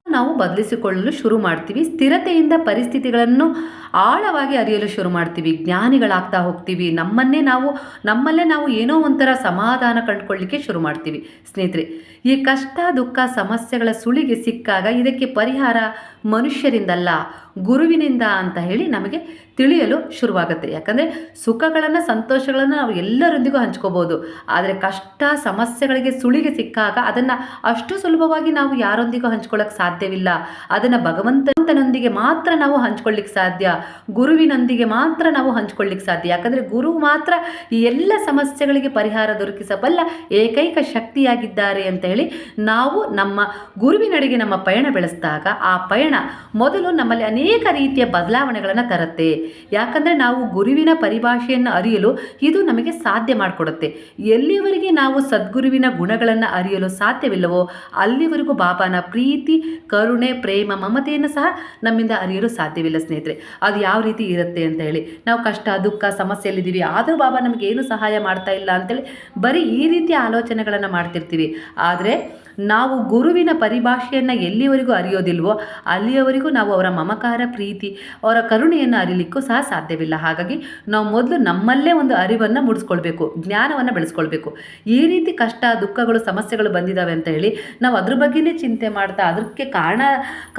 ನಾವು ಬದಲಿಸಿಕೊಳ್ಳಲು ಶುರು ಮಾಡ್ತೀವಿ. ಸ್ಥಿರತೆಯಿಂದ ಪರಿಸ್ಥಿತಿಗಳನ್ನು ಆಳವಾಗಿ ಅರಿಯಲು ಶುರು ಮಾಡ್ತೀವಿ. ಜ್ಞಾನಿಗಳಾಗ್ತಾ ಹೋಗ್ತೀವಿ. ನಮ್ಮನ್ನೇ ನಾವು, ನಮ್ಮಲ್ಲೇ ನಾವು ಏನೋ ಒಂಥರ ಸಮಾಧಾನ ಕಂಡುಕೊಳ್ಳಿಕ್ಕೆ ಶುರು ಮಾಡ್ತೀವಿ. ಸ್ನೇಹಿತರೆ, ಈ ಕಷ್ಟ, ದುಃಖ, ಸಮಸ್ಯೆಗಳ ಸುಳಿಗೆ ಸಿಕ್ಕಾಗ ಇದಕ್ಕೆ ಪರಿಹಾರ ಮನುಷ್ಯರಿಂದಲ್ಲ. ಗುರುವಿನಿಂದ ಅಂತ ಹೇಳಿ ನಮಗೆ ತಿಳಿಯಲು ಶುರುವಾಗುತ್ತೆ. ಯಾಕಂದರೆ ಸುಖಗಳನ್ನು, ಸಂತೋಷಗಳನ್ನು ನಾವು ಎಲ್ಲರೊಂದಿಗೂ ಹಂಚ್ಕೋಬೋದು. ಆದರೆ ಕಷ್ಟ, ಸಮಸ್ಯೆಗಳಿಗೆ ಸುಳಿಗೆ ಸಿಕ್ಕಾಗ ಅದನ್ನು ಅಷ್ಟು ಸುಲಭವಾಗಿ ನಾವು ಯಾರೊಂದಿಗೂ ಹಂಚ್ಕೊಳ್ಳೋಕೆ ಸಾಧ್ಯವಿಲ್ಲ. ಅದನ್ನು ಭಗವಂತನೊಂದಿಗೆ ಮಾತ್ರ ನಾವು ಹಂಚ್ಕೊಳ್ಳಿಕ್ಕೆ ಸಾಧ್ಯ. ಗುರುವಿನೊಂದಿಗೆ ಮಾತ್ರ ನಾವು ಹಂಚ್ಕೊಳ್ಳಿಕ್ಕೆ ಸಾಧ್ಯ. ಯಾಕಂದರೆ ಗುರು ಮಾತ್ರ ಈ ಎಲ್ಲ ಸಮಸ್ಯೆಗಳಿಗೆ ಪರಿಹಾರ ದೊರಕಿಸಬಲ್ಲ ಏಕೈಕ ಶಕ್ತಿಯಾಗಿದ್ದಾರೆ ಅಂತ ಹೇಳಿ ನಾವು ನಮ್ಮ ಗುರುವಿನಡೆಗೆ ನಮ್ಮ ಪಯಣ ಬೆಳೆಸಿದಾಗ ಆ ಪಯಣ ಮೊದಲು ನಮ್ಮಲ್ಲಿ ಅನೇಕ ರೀತಿಯ ಬದಲಾವಣೆಗಳನ್ನು ತರುತ್ತೆ. ಯಾಕಂದರೆ ನಾವು ಗುರುವಿನ ಪರಿಭಾಷೆಯನ್ನು ಅರಿಯಲು ಇದು ನಮಗೆ ಸಾಧ್ಯ ಮಾಡಿಕೊಡುತ್ತೆ. ಎಲ್ಲಿವರೆಗೆ ನಾವು ಸದ್ಗುರುವಿನ ಗುಣಗಳನ್ನು ಅರಿಯಲು ಸಾಧ್ಯವಿಲ್ಲವೋ, ಅಲ್ಲಿವರೆಗೂ ಬಾಬಾನ ಪ್ರೀತಿ, ಕರುಣೆ, ಪ್ರೇಮ, ಮಮತೆಯನ್ನು ಸಹ ನಮ್ಮಿಂದ ಅರಿಯಲು ಸಾಧ್ಯವಿಲ್ಲ ಸ್ನೇಹಿತರೆ. ಅದು ಯಾವ ರೀತಿ ಇರುತ್ತೆ ಅಂತ ಹೇಳಿ, ನಾವು ಕಷ್ಟ, ದುಃಖ, ಸಮಸ್ಯೆಯಲ್ಲಿದ್ದೀವಿ, ಆದರೂ ಬಾಬಾ ನಮಗೆ ಏನು ಸಹಾಯ ಮಾಡ್ತಾ ಇಲ್ಲ ಅಂತೇಳಿ ಬರೀ ಈ ರೀತಿಯ ಆಲೋಚನೆಗಳನ್ನು ಮಾಡ್ತಿರ್ತೀವಿ. ಆದರೆ ನಾವು ಗುರುವಿನ ಪರಿಭಾಷೆಯನ್ನು ಎಲ್ಲಿವರೆಗೂ ಅರಿಯೋದಿಲ್ವೋ ಅಲ್ಲಿಯವರೆಗೂ ನಾವು ಅವರ ಮಮಕಾರ, ಪ್ರೀತಿ, ಅವರ ಕರುಣೆಯನ್ನು ಅರಿಲಿಕ್ಕೂ ಸಹ ಸಾಧ್ಯವಿಲ್ಲ. ಹಾಗಾಗಿ ನಾವು ಮೊದಲು ನಮ್ಮಲ್ಲೇ ಒಂದು ಅರಿವನ್ನು ಮೂಡಿಸ್ಕೊಳ್ಬೇಕು, ಜ್ಞಾನವನ್ನು ಬೆಳೆಸ್ಕೊಳ್ಬೇಕು. ಈ ರೀತಿ ಕಷ್ಟ, ದುಃಖಗಳು, ಸಮಸ್ಯೆಗಳು ಬಂದಿದ್ದಾವೆ ಅಂತ ಹೇಳಿ ನಾವು ಅದ್ರ ಬಗ್ಗೆನೇ ಚಿಂತೆ ಮಾಡ್ತಾ ಅದಕ್ಕೆ ಕಾರಣ,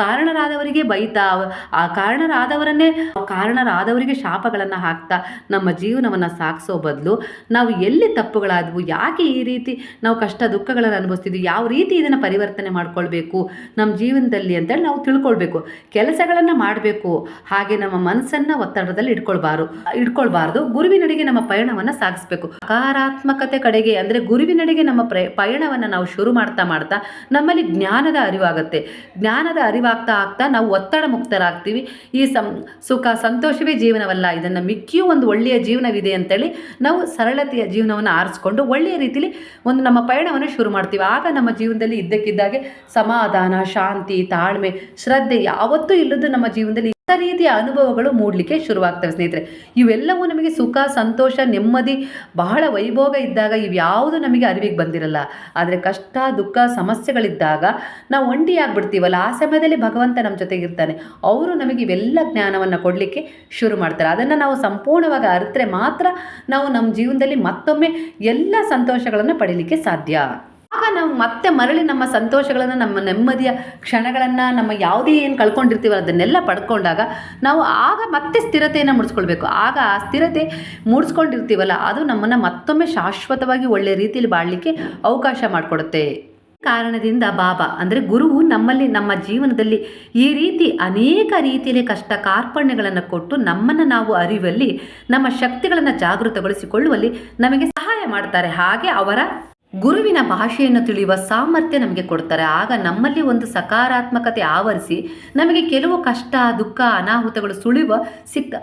ಕಾರಣರಾದವರಿಗೆ ಬೈತಾ, ಆ ಕಾರಣರಾದವರನ್ನೇ ಕಾರಣರಾದವರಿಗೆ ಶಾಪಗಳನ್ನು ಹಾಕ್ತಾ ನಮ್ಮ ಜೀವನವನ್ನು ಸಾಗಿಸೋ ಬದಲು ನಾವು ಎಲ್ಲಿ ತಪ್ಪುಗಳಾದವು, ಯಾಕೆ ಈ ರೀತಿ ನಾವು ಕಷ್ಟ, ದುಃಖಗಳನ್ನು ಅನುಭವಿಸ್ತಿದ್ವಿ, ಯಾವ ರೀತಿ ಇದನ್ನು ಪರಿವರ್ತನೆ ಮಾಡ್ಕೊಳ್ಬೇಕು ನಮ್ಮ ಜೀವನದಲ್ಲಿ ಅಂತೇಳಿ ನಾವು ತಿಳ್ಕೊಳ್ಬೇಕು. ಕೆಲಸಗಳನ್ನು ಮಾಡಬೇಕು. ಹಾಗೆ ನಮ್ಮ ಮನಸ್ಸನ್ನು ಒತ್ತಡದಲ್ಲಿ ಇಟ್ಕೊಳ್ಬಾರ್ದು ಇಟ್ಕೊಳ್ಬಾರ್ದು. ಗುರುವಿನಡೆಗೆ ನಮ್ಮ ಪಯಣವನ್ನು ಸಾಗಿಸ್ಬೇಕು. ಸಕಾರಾತ್ಮಕತೆ ಕಡೆಗೆ ಅಂದರೆ ಗುರುವಿನಡೆಗೆ ನಮ್ಮ ಪ್ರ, ಪಯಣವನ್ನು ನಾವು ಶುರು ಮಾಡ್ತಾ ಮಾಡ್ತಾ ನಮ್ಮಲ್ಲಿ ಜ್ಞಾನದ ಅರಿವಾಗುತ್ತೆ. ಜ್ಞಾನದ ಅರಿವಾಗ್ತಾ ಆಗ್ತಾ ನಾವು ಒತ್ತಡ ಮುಕ್ತರಾಗ್ತೀವಿ. ಈ ಸಂ, ಸುಖ ಸಂತೋಷವೇ ಜೀವನವಲ್ಲ. ಇದನ್ನು ಮಿಕ್ಕಿಯೂ ಒಂದು ಒಳ್ಳೆಯ ಜೀವನವಿದೆ ಅಂತೇಳಿ ನಾವು ಸರಳತೆಯ ಜೀವನವನ್ನು ಆರಿಸ್ಕೊಂಡು ಒಳ್ಳೆಯ ರೀತಿಯಲ್ಲಿ ಒಂದು ನಮ್ಮ ಪಯಣವನ್ನು ಶುರು ಮಾಡ್ತೀವಿ. ಆಗ ನಮ್ಮ ಜೀವನದಲ್ಲಿ ಇದ್ದಕ್ಕಿದ್ದಾಗೆ ಸಮಾಧಾನ, ಶಾಂತಿ, ತಾಳ್ಮೆ, ಶ್ರದ್ಧೆ ಯಾವತ್ತೂ ಇಲ್ಲದ್ದು ನಮ್ಮ ಜೀವನದಲ್ಲಿ ಇಂಥ ರೀತಿಯ ಅನುಭವಗಳು ಮೂಡಲಿಕ್ಕೆ ಶುರುವಾಗ್ತವೆ ಸ್ನೇಹಿತರೆ. ಇವೆಲ್ಲವೂ ನಮಗೆ ಸುಖ, ಸಂತೋಷ, ನೆಮ್ಮದಿ, ಬಹಳ ವೈಭೋಗ ಇದ್ದಾಗ ಇವ್ಯಾವುದು ನಮಗೆ ಅರಿವಿಗೆ ಬಂದಿರಲ್ಲ. ಆದರೆ ಕಷ್ಟ, ದುಃಖ, ಸಮಸ್ಯೆಗಳಿದ್ದಾಗ ನಾವು ಒಂಟಿಯಾಗ್ಬಿಡ್ತೀವಲ್ಲ. ಆ ಸಮಯದಲ್ಲಿ ಭಗವಂತ ನಮ್ಮ ಜೊತೆಗಿರ್ತಾನೆ ಅವರು ನಮಗೆ ಇವೆಲ್ಲ ಜ್ಞಾನವನ್ನು ಕೊಡಲಿಕ್ಕೆ ಶುರು ಮಾಡ್ತಾರೆ. ಅದನ್ನು ನಾವು ಸಂಪೂರ್ಣವಾಗಿ ಅರಿತರೆ ಮಾತ್ರ ನಾವು ನಮ್ಮ ಜೀವನದಲ್ಲಿ ಮತ್ತೊಮ್ಮೆ ಎಲ್ಲ ಸಂತೋಷಗಳನ್ನು ಪಡೀಲಿಕ್ಕೆ ಸಾಧ್ಯ. ಆಗ ನಾವು ಮತ್ತೆ ಮರಳಿ ನಮ್ಮ ಸಂತೋಷಗಳನ್ನು, ನಮ್ಮ ನೆಮ್ಮದಿಯ ಕ್ಷಣಗಳನ್ನು, ನಮ್ಮ ಯಾವುದೇ ಏನು ಕಳ್ಕೊಂಡಿರ್ತೀವೋ ಅದನ್ನೆಲ್ಲ ಪಡ್ಕೊಂಡಾಗ ನಾವು ಆಗ ಮತ್ತೆ ಸ್ಥಿರತೆಯನ್ನು ಮುಡಿಸ್ಕೊಳ್ಬೇಕು. ಆಗ ಆ ಸ್ಥಿರತೆ ಮೂಡಿಸ್ಕೊಂಡಿರ್ತೀವಲ್ಲ, ಅದು ನಮ್ಮನ್ನು ಮತ್ತೊಮ್ಮೆ ಶಾಶ್ವತವಾಗಿ ಒಳ್ಳೆಯ ರೀತಿಯಲ್ಲಿ ಬಾಳಲಿಕ್ಕೆ ಅವಕಾಶ ಮಾಡಿಕೊಡುತ್ತೆ. ಕಾರಣದಿಂದ ಬಾಬಾ, ಅಂದರೆ ಗುರುವು ನಮ್ಮಲ್ಲಿ, ನಮ್ಮ ಜೀವನದಲ್ಲಿ ಈ ರೀತಿ ಅನೇಕ ರೀತಿಯಲ್ಲಿ ಕಷ್ಟ ಕಾರ್ಪಣ್ಯಗಳನ್ನು ಕೊಟ್ಟು ನಮ್ಮನ್ನು ನಾವು ಅರಿವಲ್ಲಿ, ನಮ್ಮ ಶಕ್ತಿಗಳನ್ನು ಜಾಗೃತಗೊಳಿಸಿಕೊಳ್ಳುವಲ್ಲಿ ನಮಗೆ ಸಹಾಯ ಮಾಡ್ತಾರೆ. ಹಾಗೆ ಅವರ ಗುರುವಿನ ಭಾಷೆಯನ್ನು ತಿಳಿಯುವ ಸಾಮರ್ಥ್ಯ ನಮಗೆ ಕೊಡ್ತಾರೆ. ಆಗ ನಮ್ಮಲ್ಲಿ ಒಂದು ಸಕಾರಾತ್ಮಕತೆ ಆವರಿಸಿ ನಮಗೆ ಕೆಲವು ಕಷ್ಟ, ದುಃಖ, ಅನಾಹುತಗಳು ಸುಳಿವ ಸಿಕ್ತ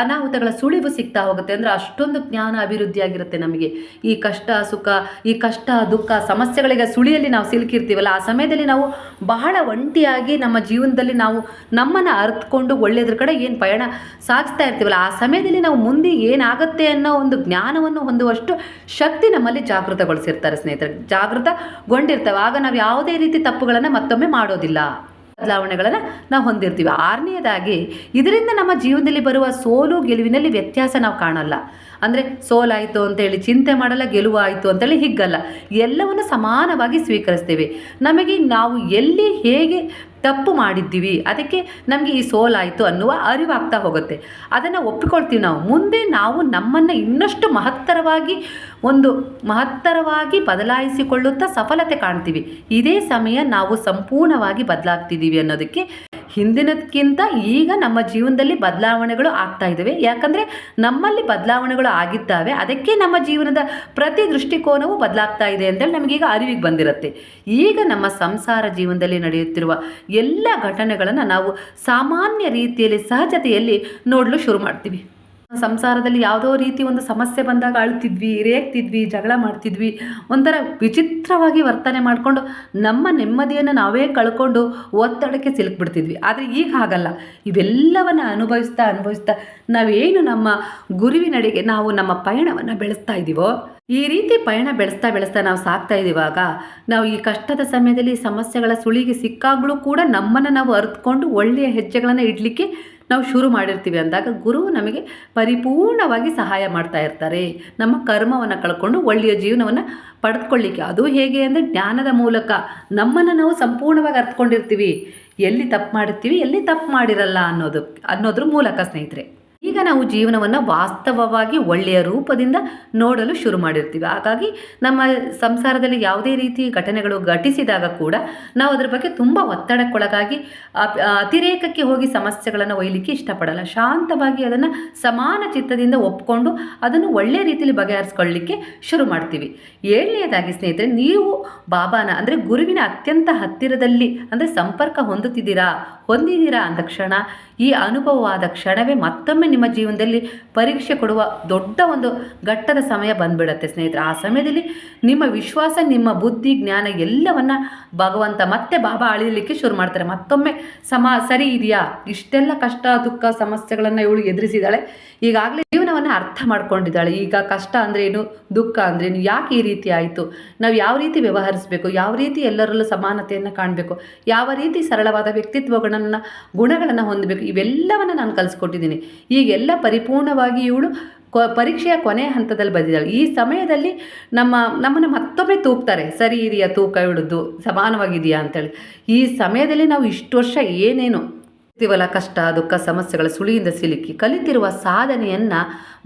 ಅನಾಹುತಗಳ ಸುಳಿವು ಸಿಗ್ತಾ ಹೋಗುತ್ತೆ. ಅಂದರೆ ಅಷ್ಟೊಂದು ಜ್ಞಾನ ಅಭಿವೃದ್ಧಿಯಾಗಿರುತ್ತೆ ನಮಗೆ. ಈ ಕಷ್ಟ, ಸುಖ, ಈ ಕಷ್ಟ, ದುಃಖ ಸಮಸ್ಯೆಗಳಿಗೆ ಸುಳಿಯಲ್ಲಿ ನಾವು ಸಿಲುಕಿರ್ತೀವಲ್ಲ, ಆ ಸಮಯದಲ್ಲಿ ನಾವು ಬಹಳ ಒಂಟಿಯಾಗಿ ನಮ್ಮ ಜೀವನದಲ್ಲಿ ನಾವು ನಮ್ಮನ್ನು ಅರ್ಥಕೊಂಡು ಒಳ್ಳೆಯದ್ರ ಕಡೆ ಏನು ಪಯಣ ಸಾಗಿಸ್ತಾ ಇರ್ತೀವಲ್ಲ, ಆ ಸಮಯದಲ್ಲಿ ನಾವು ಮುಂದೆ ಏನಾಗುತ್ತೆ ಅನ್ನೋ ಒಂದು ಜ್ಞಾನವನ್ನು ಹೊಂದುವಷ್ಟು ಶಕ್ತಿ ನಮ್ಮಲ್ಲಿ ಜಾಗೃತಗೊಳಿಸಿರ್ತಾರೆ. ಸ್ನೇಹಿತರೆ. ಜಾಗೃತಗೊಂಡಿರ್ತವೆ. ಆಗ ನಾವು ಯಾವುದೇ ರೀತಿ ತಪ್ಪುಗಳನ್ನು ಮತ್ತೊಮ್ಮೆ ಮಾಡೋದಿಲ್ಲ. ಬದಲಾವಣೆಗಳನ್ನು ನಾವು ಹೊಂದಿರ್ತೀವಿ. ಆರನೆಯದಾಗಿ ಇದರಿಂದ ನಮ್ಮ ಜೀವನದಲ್ಲಿ ಬರುವ ಸೋಲು, ಗೆಲುವಿನಲ್ಲಿ ವ್ಯತ್ಯಾಸ ನಾವು ಕಾಣಲ್ಲ. ಅಂದರೆ ಸೋಲಾಯಿತು ಅಂತೇಳಿ, ಚಿಂತೆ ಮಾಡಲ್ಲ, ಗೆಲುವಾಯಿತು ಅಂತೇಳಿ ಹಿಗ್ಗಲ್ಲ. ಎಲ್ಲವನ್ನು ಸಮಾನವಾಗಿ ಸ್ವೀಕರಿಸ್ತೇವೆ. ನಮಗೆ ನಾವು ಎಲ್ಲಿ ಹೇಗೆ ತಪ್ಪು ಮಾಡಿದ್ದೀವಿ, ಅದಕ್ಕೆ ನಮಗೆ ಈ ಸೋಲಾಯಿತು ಅನ್ನುವ ಅರಿವಾಗ್ತಾ ಹೋಗುತ್ತೆ. ಅದನ್ನು ಒಪ್ಪಿಕೊಳ್ತೀವಿ ನಾವು. ಮುಂದೆ ನಾವು ನಮ್ಮನ್ನು ಇನ್ನಷ್ಟು ಮಹತ್ತರವಾಗಿ, ಒಂದು ಮಹತ್ತರವಾಗಿ ಬದಲಾಯಿಸಿಕೊಳ್ಳುತ್ತಾ ಸಫಲತೆ ಕಾಣ್ತೀವಿ. ಇದೇ ಸಮಯ ನಾವು ಸಂಪೂರ್ಣವಾಗಿ ಬದಲಾಗ್ತಿದ್ದೀವಿ ಅನ್ನೋದಕ್ಕೆ ಹಿಂದಿನದಕ್ಕಿಂತ ಈಗ ನಮ್ಮ ಜೀವನದಲ್ಲಿ ಬದಲಾವಣೆಗಳು ಆಗ್ತಾ ಇದ್ದಾವೆ. ಯಾಕಂದರೆ ನಮ್ಮಲ್ಲಿ ಬದಲಾವಣೆಗಳು ಆಗಿದ್ದಾವೆ. ಅದಕ್ಕೆ ನಮ್ಮ ಜೀವನದ ಪ್ರತಿ ದೃಷ್ಟಿಕೋನವು ಬದಲಾಗ್ತಾ ಇದೆ ಅಂತೇಳಿ ನಮಗೀಗ ಅರಿವಿಗೆ ಬಂದಿರುತ್ತೆ. ಈಗ ನಮ್ಮ ಸಂಸಾರ ಜೀವನದಲ್ಲಿ ನಡೆಯುತ್ತಿರುವ ಎಲ್ಲ ಘಟನೆಗಳನ್ನು ನಾವು ಸಾಮಾನ್ಯ ರೀತಿಯಲ್ಲಿ ಸಹಜತೆಯಲ್ಲಿ ನೋಡಲು ಶುರು ಮಾಡ್ತೀವಿ. ಸಂಸಾರದಲ್ಲಿ ಯಾವುದೋ ರೀತಿ ಒಂದು ಸಮಸ್ಯೆ ಬಂದಾಗ ಅಳ್ತಿದ್ವಿ, ರೇಗ್ತಿದ್ವಿ, ಜಗಳ ಮಾಡ್ತಿದ್ವಿ. ಒಂಥರ ವಿಚಿತ್ರವಾಗಿ ವರ್ತನೆ ಮಾಡಿಕೊಂಡು ನಮ್ಮ ನೆಮ್ಮದಿಯನ್ನು ನಾವೇ ಕಳ್ಕೊಂಡು ಒತ್ತಡಕ್ಕೆ ಸಿಲುಕ್ಬಿಡ್ತಿದ್ವಿ. ಆದರೆ ಈಗ ಹಾಗಲ್ಲ. ಇವೆಲ್ಲವನ್ನು ಅನುಭವಿಸ್ತಾ ಅನುಭವಿಸ್ತಾ ನಾವೇನು ನಮ್ಮ ಗುರುವಿನಡೆಗೆ ನಾವು ನಮ್ಮ ಪಯಣವನ್ನು ಬೆಳೆಸ್ತಾ ಇದ್ದೀವೋ ಈ ರೀತಿ ಪಯಣ ಬೆಳೆಸ್ತಾ ಬೆಳೆಸ್ತಾ ನಾವು ಸಾಕ್ತಾ ಇದ್ದೀವಾಗ, ನಾವು ಈ ಕಷ್ಟದ ಸಮಯದಲ್ಲಿ ಸಮಸ್ಯೆಗಳ ಸುಳಿಗೆ ಸಿಕ್ಕಾಗಲೂ ಕೂಡ ನಮ್ಮನ್ನು ನಾವು ಅರಿತುಕೊಂಡು ಒಳ್ಳೆಯ ಹೆಜ್ಜೆಗಳನ್ನು ಇಡಲಿಕ್ಕೆ ನಾವು ಶುರು ಮಾಡಿರ್ತೀವಿ ಅಂದಾಗ ಗುರು ನಮಗೆ ಪರಿಪೂರ್ಣವಾಗಿ ಸಹಾಯ ಮಾಡ್ತಾ ಇರ್ತಾರೆ. ನಮ್ಮ ಕರ್ಮವನ್ನು ಕಳ್ಕೊಂಡು ಒಳ್ಳೆಯ ಜೀವನವನ್ನು ಪಡೆದುಕೊಳ್ಳಿಕ್ಕೆ ಅದು ಹೇಗೆ ಅಂದರೆ ಜ್ಞಾನದ ಮೂಲಕ. ನಮ್ಮನ್ನು ನಾವು ಸಂಪೂರ್ಣವಾಗಿ ಅರ್ಥಕೊಂಡಿರ್ತೀವಿ ಎಲ್ಲಿ ತಪ್ಪು ಮಾಡಿರ್ತೀವಿ, ಎಲ್ಲಿ ತಪ್ಪು ಮಾಡಿರಲ್ಲ ಅನ್ನೋದು, ಅನ್ನೋದ್ರ ಮೂಲಕ ಸ್ನೇಹಿತರೆ. ಈಗ ನಾವು ಜೀವನವನ್ನು ವಾಸ್ತವವಾಗಿ ಒಳ್ಳೆಯ ರೂಪದಿಂದ ನೋಡಲು ಶುರು ಮಾಡಿರ್ತೀವಿ. ಹಾಗಾಗಿ ನಮ್ಮ ಸಂಸಾರದಲ್ಲಿ ಯಾವುದೇ ರೀತಿ ಘಟನೆಗಳು ಘಟಿಸಿದಾಗ ಕೂಡ ನಾವು ಅದರ ಬಗ್ಗೆ ತುಂಬ ಒತ್ತಡಕ್ಕೊಳಗಾಗಿ ಅತಿರೇಕಕ್ಕೆ ಹೋಗಿ ಸಮಸ್ಯೆಗಳನ್ನು ಒಯ್ಯಲಿಕ್ಕೆ ಇಷ್ಟಪಡಲ್ಲ. ಶಾಂತವಾಗಿ ಅದನ್ನು ಸಮಾನ ಚಿತ್ತದಿಂದ ಒಪ್ಕೊಂಡು ಅದನ್ನು ಒಳ್ಳೆಯ ರೀತಿಯಲ್ಲಿ ಬಗೆಹರಿಸ್ಕೊಳ್ಳಿಕ್ಕೆ ಶುರು ಮಾಡ್ತೀವಿ. ಏಳನೆಯದಾಗಿ ಸ್ನೇಹಿತರೆ, ನೀವು ಬಾಬಾನ, ಅಂದರೆ ಗುರುವಿನ ಅತ್ಯಂತ ಹತ್ತಿರದಲ್ಲಿ, ಅಂದರೆ ಸಂಪರ್ಕ ಹೊಂದುತ್ತಿದ್ದೀರಾ, ಹೊಂದಿದ್ದೀರಾ ಅಂದ ಕ್ಷಣ ಈ ಅನುಭವವಾದ ಕ್ಷಣವೇ ಮತ್ತೊಮ್ಮೆ ನಿಮ್ಮ ಜೀವನದಲ್ಲಿ ಪರೀಕ್ಷೆ ಕೊಡುವ ದೊಡ್ಡ ಒಂದು ಘಟ್ಟದ ಸಮಯ ಬಂದ್ಬಿಡುತ್ತೆ ಸ್ನೇಹಿತರೆ. ಆ ಸಮಯದಲ್ಲಿ ನಿಮ್ಮ ವಿಶ್ವಾಸ, ನಿಮ್ಮ ಬುದ್ಧಿ, ಜ್ಞಾನ ಎಲ್ಲವನ್ನ ಭಗವಂತ ಮತ್ತೆ ಬಾಬಾ ಅಳಿಲಿಕ್ಕೆ ಶುರು ಮಾಡ್ತಾರೆ. ಮತ್ತೊಮ್ಮೆ ಸಮ ಸರಿ ಇದೆಯಾ? ಇಷ್ಟೆಲ್ಲ ಕಷ್ಟ, ದುಃಖ, ಸಮಸ್ಯೆಗಳನ್ನು ಇವಳು ಎದುರಿಸಿದಾಳೆ. ಈಗಾಗಲೇ ಜೀವನವನ್ನು ಅರ್ಥ ಮಾಡ್ಕೊಂಡಿದ್ದಾಳೆ. ಈಗ ಕಷ್ಟ ಅಂದ್ರೇನು ದುಃಖ ಅಂದ್ರೇನು ಯಾಕೆ ಈ ರೀತಿ ಆಯಿತು? ನಾವು ಯಾವ ರೀತಿ ವ್ಯವಹರಿಸಬೇಕು? ಯಾವ ರೀತಿ ಎಲ್ಲರಲ್ಲೂ ಸಮಾನತೆಯನ್ನು ಕಾಣಬೇಕು? ಯಾವ ರೀತಿ ಸರಳವಾದ ವ್ಯಕ್ತಿತ್ವಗಳನ್ನು, ಗುಣಗಳನ್ನು ಹೊಂದಬೇಕು? ಇವೆಲ್ಲವನ್ನು ನಾನು ಕಲಿಸ್ಕೊಟ್ಟಿದ್ದೀನಿ. ಈಗೆಲ್ಲ ಪರಿಪೂರ್ಣವಾಗಿ ಇವಳು ಕೊ, ಪರೀಕ್ಷೆಯ ಕೊನೆಯ ಹಂತದಲ್ಲಿ ಬಂದಿದ್ದಾಳೆ. ಈ ಸಮಯದಲ್ಲಿ ನಮ್ಮ, ನಮ್ಮನ್ನು ಮತ್ತೊಮ್ಮೆ ತೂಗ್ತಾರೆ. ಸರಿ ಇದೆಯಾ ತೂಕ ಇಳಿದು ಸಮಾನವಾಗಿದೆಯಾ ಅಂತೇಳಿ. ಈ ಸಮಯದಲ್ಲಿ ನಾವು ಇಷ್ಟು ವರ್ಷ ಏನೇನು ಇರ್ತೀವಲ್ಲ ಕಷ್ಟ, ದುಃಖ, ಸಮಸ್ಯೆಗಳ ಸುಳಿಯಿಂದ ಸಿಲುಕಿ ಕಲಿತಿರುವ ಸಾಧನೆಯನ್ನು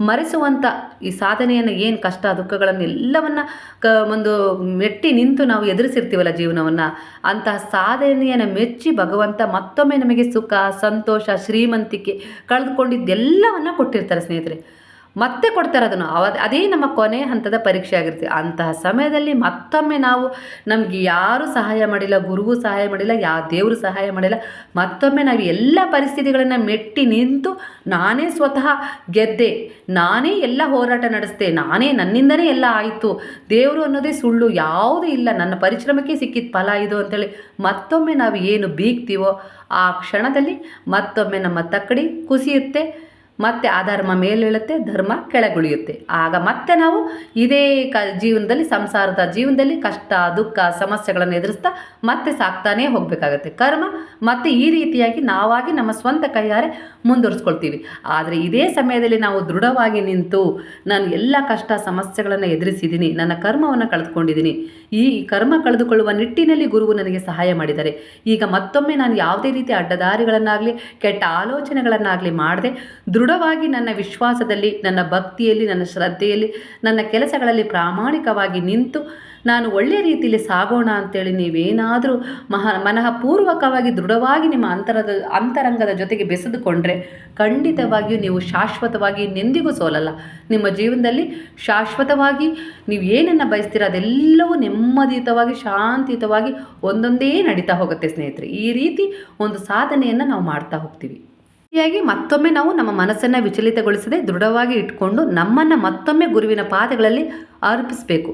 ಮರೆಸುವಂಥ ಈ ಸಾಧನೆಯನ್ನು ಏನು ಕಷ್ಟ ದುಃಖಗಳನ್ನು ಎಲ್ಲವನ್ನು ಕ ಒಂದು ಮೆಟ್ಟಿ ನಿಂತು ನಾವು ಎದುರಿಸಿರ್ತೀವಲ್ಲ ಜೀವನವನ್ನು, ಅಂತಹ ಸಾಧನೆಯನ್ನು ಮೆಚ್ಚಿ ಭಗವಂತ ಮತ್ತೊಮ್ಮೆ ನಮಗೆ ಸುಖ, ಸಂತೋಷ, ಶ್ರೀಮಂತಿಕೆ ಕಳೆದುಕೊಂಡಿದ್ದೆಲ್ಲವನ್ನು ಕೊಟ್ಟಿರ್ತಾರೆ ಸ್ನೇಹಿತರೆ. ಮತ್ತೆ ಕೊಡ್ತಾರೆ ಅದನ್ನು. ಅವ, ಅದೇ ನಮ್ಮ ಕೊನೆ ಹಂತದ ಪರೀಕ್ಷೆ ಆಗಿರ್ತೀವಿ ಅಂತಹ ಸಮಯದಲ್ಲಿ ಮತ್ತೊಮ್ಮೆ ನಾವು ನಮಗೆ ಯಾರೂ ಸಹಾಯ ಮಾಡಿಲ್ಲ ಗುರುವು ಸಹಾಯ ಮಾಡಿಲ್ಲ ಯಾವ ದೇವರು ಸಹಾಯ ಮಾಡಿಲ್ಲ, ಮತ್ತೊಮ್ಮೆ ನಾವು ಎಲ್ಲ ಪರಿಸ್ಥಿತಿಗಳನ್ನು ಮೆಟ್ಟಿ ನಿಂತು ನಾನೇ ಸ್ವತಃ ಗೆದ್ದೆ, ನಾನೇ ಎಲ್ಲ ಹೋರಾಟ ನಡೆಸಿದೆ, ನಾನೇ ನನ್ನಿಂದನೇ ಎಲ್ಲ ಆಯಿತು, ದೇವರು ಅನ್ನೋದೇ ಸುಳ್ಳು, ಯಾವುದೂ ಇಲ್ಲ, ನನ್ನ ಪರಿಶ್ರಮಕ್ಕೆ ಸಿಕ್ಕಿದ ಫಲ ಇದು ಅಂತೇಳಿ ಮತ್ತೊಮ್ಮೆ ನಾವು ಏನು ಬೀಗ್ತೀವೋ ಆ ಕ್ಷಣದಲ್ಲಿ ಮತ್ತೊಮ್ಮೆ ನಮ್ಮ ತಕ್ಕಡಿ ಕುಸಿಯುತ್ತೆ. ಮತ್ತೆ ಅಧರ್ಮ ಮೇಲೇಳುತ್ತೆ, ಧರ್ಮ ಕೆಳಗುಳಿಯುತ್ತೆ. ಆಗ ಮತ್ತೆ ನಾವು ಇದೇ ಕ ಜೀವನದಲ್ಲಿ, ಸಂಸಾರದ ಜೀವನದಲ್ಲಿ ಕಷ್ಟ, ದುಃಖ, ಸಮಸ್ಯೆಗಳನ್ನು ಎದುರಿಸ್ತಾ ಮತ್ತೆ ಸಾಕ್ತಾನೇ ಹೋಗಬೇಕಾಗತ್ತೆ. ಕರ್ಮ ಮತ್ತೆ ಈ ರೀತಿಯಾಗಿ ನಾವಾಗಿ ನಮ್ಮ ಸ್ವಂತ ಕೈಯಾರೆ ಮುಂದುವರಿಸ್ಕೊಳ್ತೀವಿ. ಆದರೆ ಇದೇ ಸಮಯದಲ್ಲಿ ನಾವು ದೃಢವಾಗಿ ನಿಂತು ನಾನು ಎಲ್ಲ ಕಷ್ಟ, ಸಮಸ್ಯೆಗಳನ್ನು ಎದುರಿಸಿದ್ದೀನಿ, ನನ್ನ ಕರ್ಮವನ್ನು ಕಳೆದುಕೊಂಡಿದ್ದೀನಿ ಈ ಕರ್ಮ ಕಳೆದುಕೊಳ್ಳುವ ನಿಟ್ಟಿನಲ್ಲಿ ಗುರುವು ನನಗೆ ಸಹಾಯ ಮಾಡಿದ್ದಾರೆ ಈಗ ಮತ್ತೊಮ್ಮೆ ನಾನು ಯಾವುದೇ ರೀತಿ ಅಡ್ಡದಾರಿಗಳನ್ನಾಗಲಿ, ಕೆಟ್ಟ ಆಲೋಚನೆಗಳನ್ನಾಗಲಿ ಮಾಡದೆ, ದೃಢವಾಗಿ ನನ್ನ ವಿಶ್ವಾಸದಲ್ಲಿ, ನನ್ನ ಭಕ್ತಿಯಲ್ಲಿ, ನನ್ನ ಶ್ರದ್ಧೆಯಲ್ಲಿ, ನನ್ನ ಕೆಲಸಗಳಲ್ಲಿ ಪ್ರಾಮಾಣಿಕವಾಗಿ ನಿಂತು ನಾನು ಒಳ್ಳೆಯ ರೀತಿಯಲ್ಲಿ ಸಾಗೋಣ ಅಂತೇಳಿ ನೀವೇನಾದರೂ ಮಹ ಮನಃಪೂರ್ವಕವಾಗಿ ದೃಢವಾಗಿ ನಿಮ್ಮ ಅಂತರದ ಅಂತರಂಗದ ಜೊತೆಗೆ ಬೆಸೆದುಕೊಂಡ್ರೆ ಖಂಡಿತವಾಗಿಯೂ ನೀವು ಶಾಶ್ವತವಾಗಿ ನೆಂದಿಗೂ ಸೋಲಲ್ಲ. ನಿಮ್ಮ ಜೀವನದಲ್ಲಿ ಶಾಶ್ವತವಾಗಿ ನೀವು ಏನನ್ನು ಬಯಸ್ತೀರ ಅದೆಲ್ಲವೂ ನೆಮ್ಮದಿಯುತವಾಗಿ, ಶಾಂತಿಯುತವಾಗಿ ಒಂದೊಂದೇ ನಡೀತಾ ಹೋಗುತ್ತೆ ಸ್ನೇಹಿತರೆ. ಈ ರೀತಿ ಒಂದು ಸಾಧನೆಯನ್ನು ನಾವು ಮಾಡ್ತಾ ಹೋಗ್ತೀವಿ. ಹೀಗಾಗಿ ಮತ್ತೊಮ್ಮೆ ನಾವು ನಮ್ಮ ಮನಸ್ಸನ್ನು ವಿಚಲಿತಗೊಳಿಸದೆ ದೃಢವಾಗಿ ಇಟ್ಕೊಂಡು ನಮ್ಮನ್ನು ಮತ್ತೊಮ್ಮೆ ಗುರುವಿನ ಪಾದಗಳಲ್ಲಿ ಅರ್ಪಿಸಬೇಕು.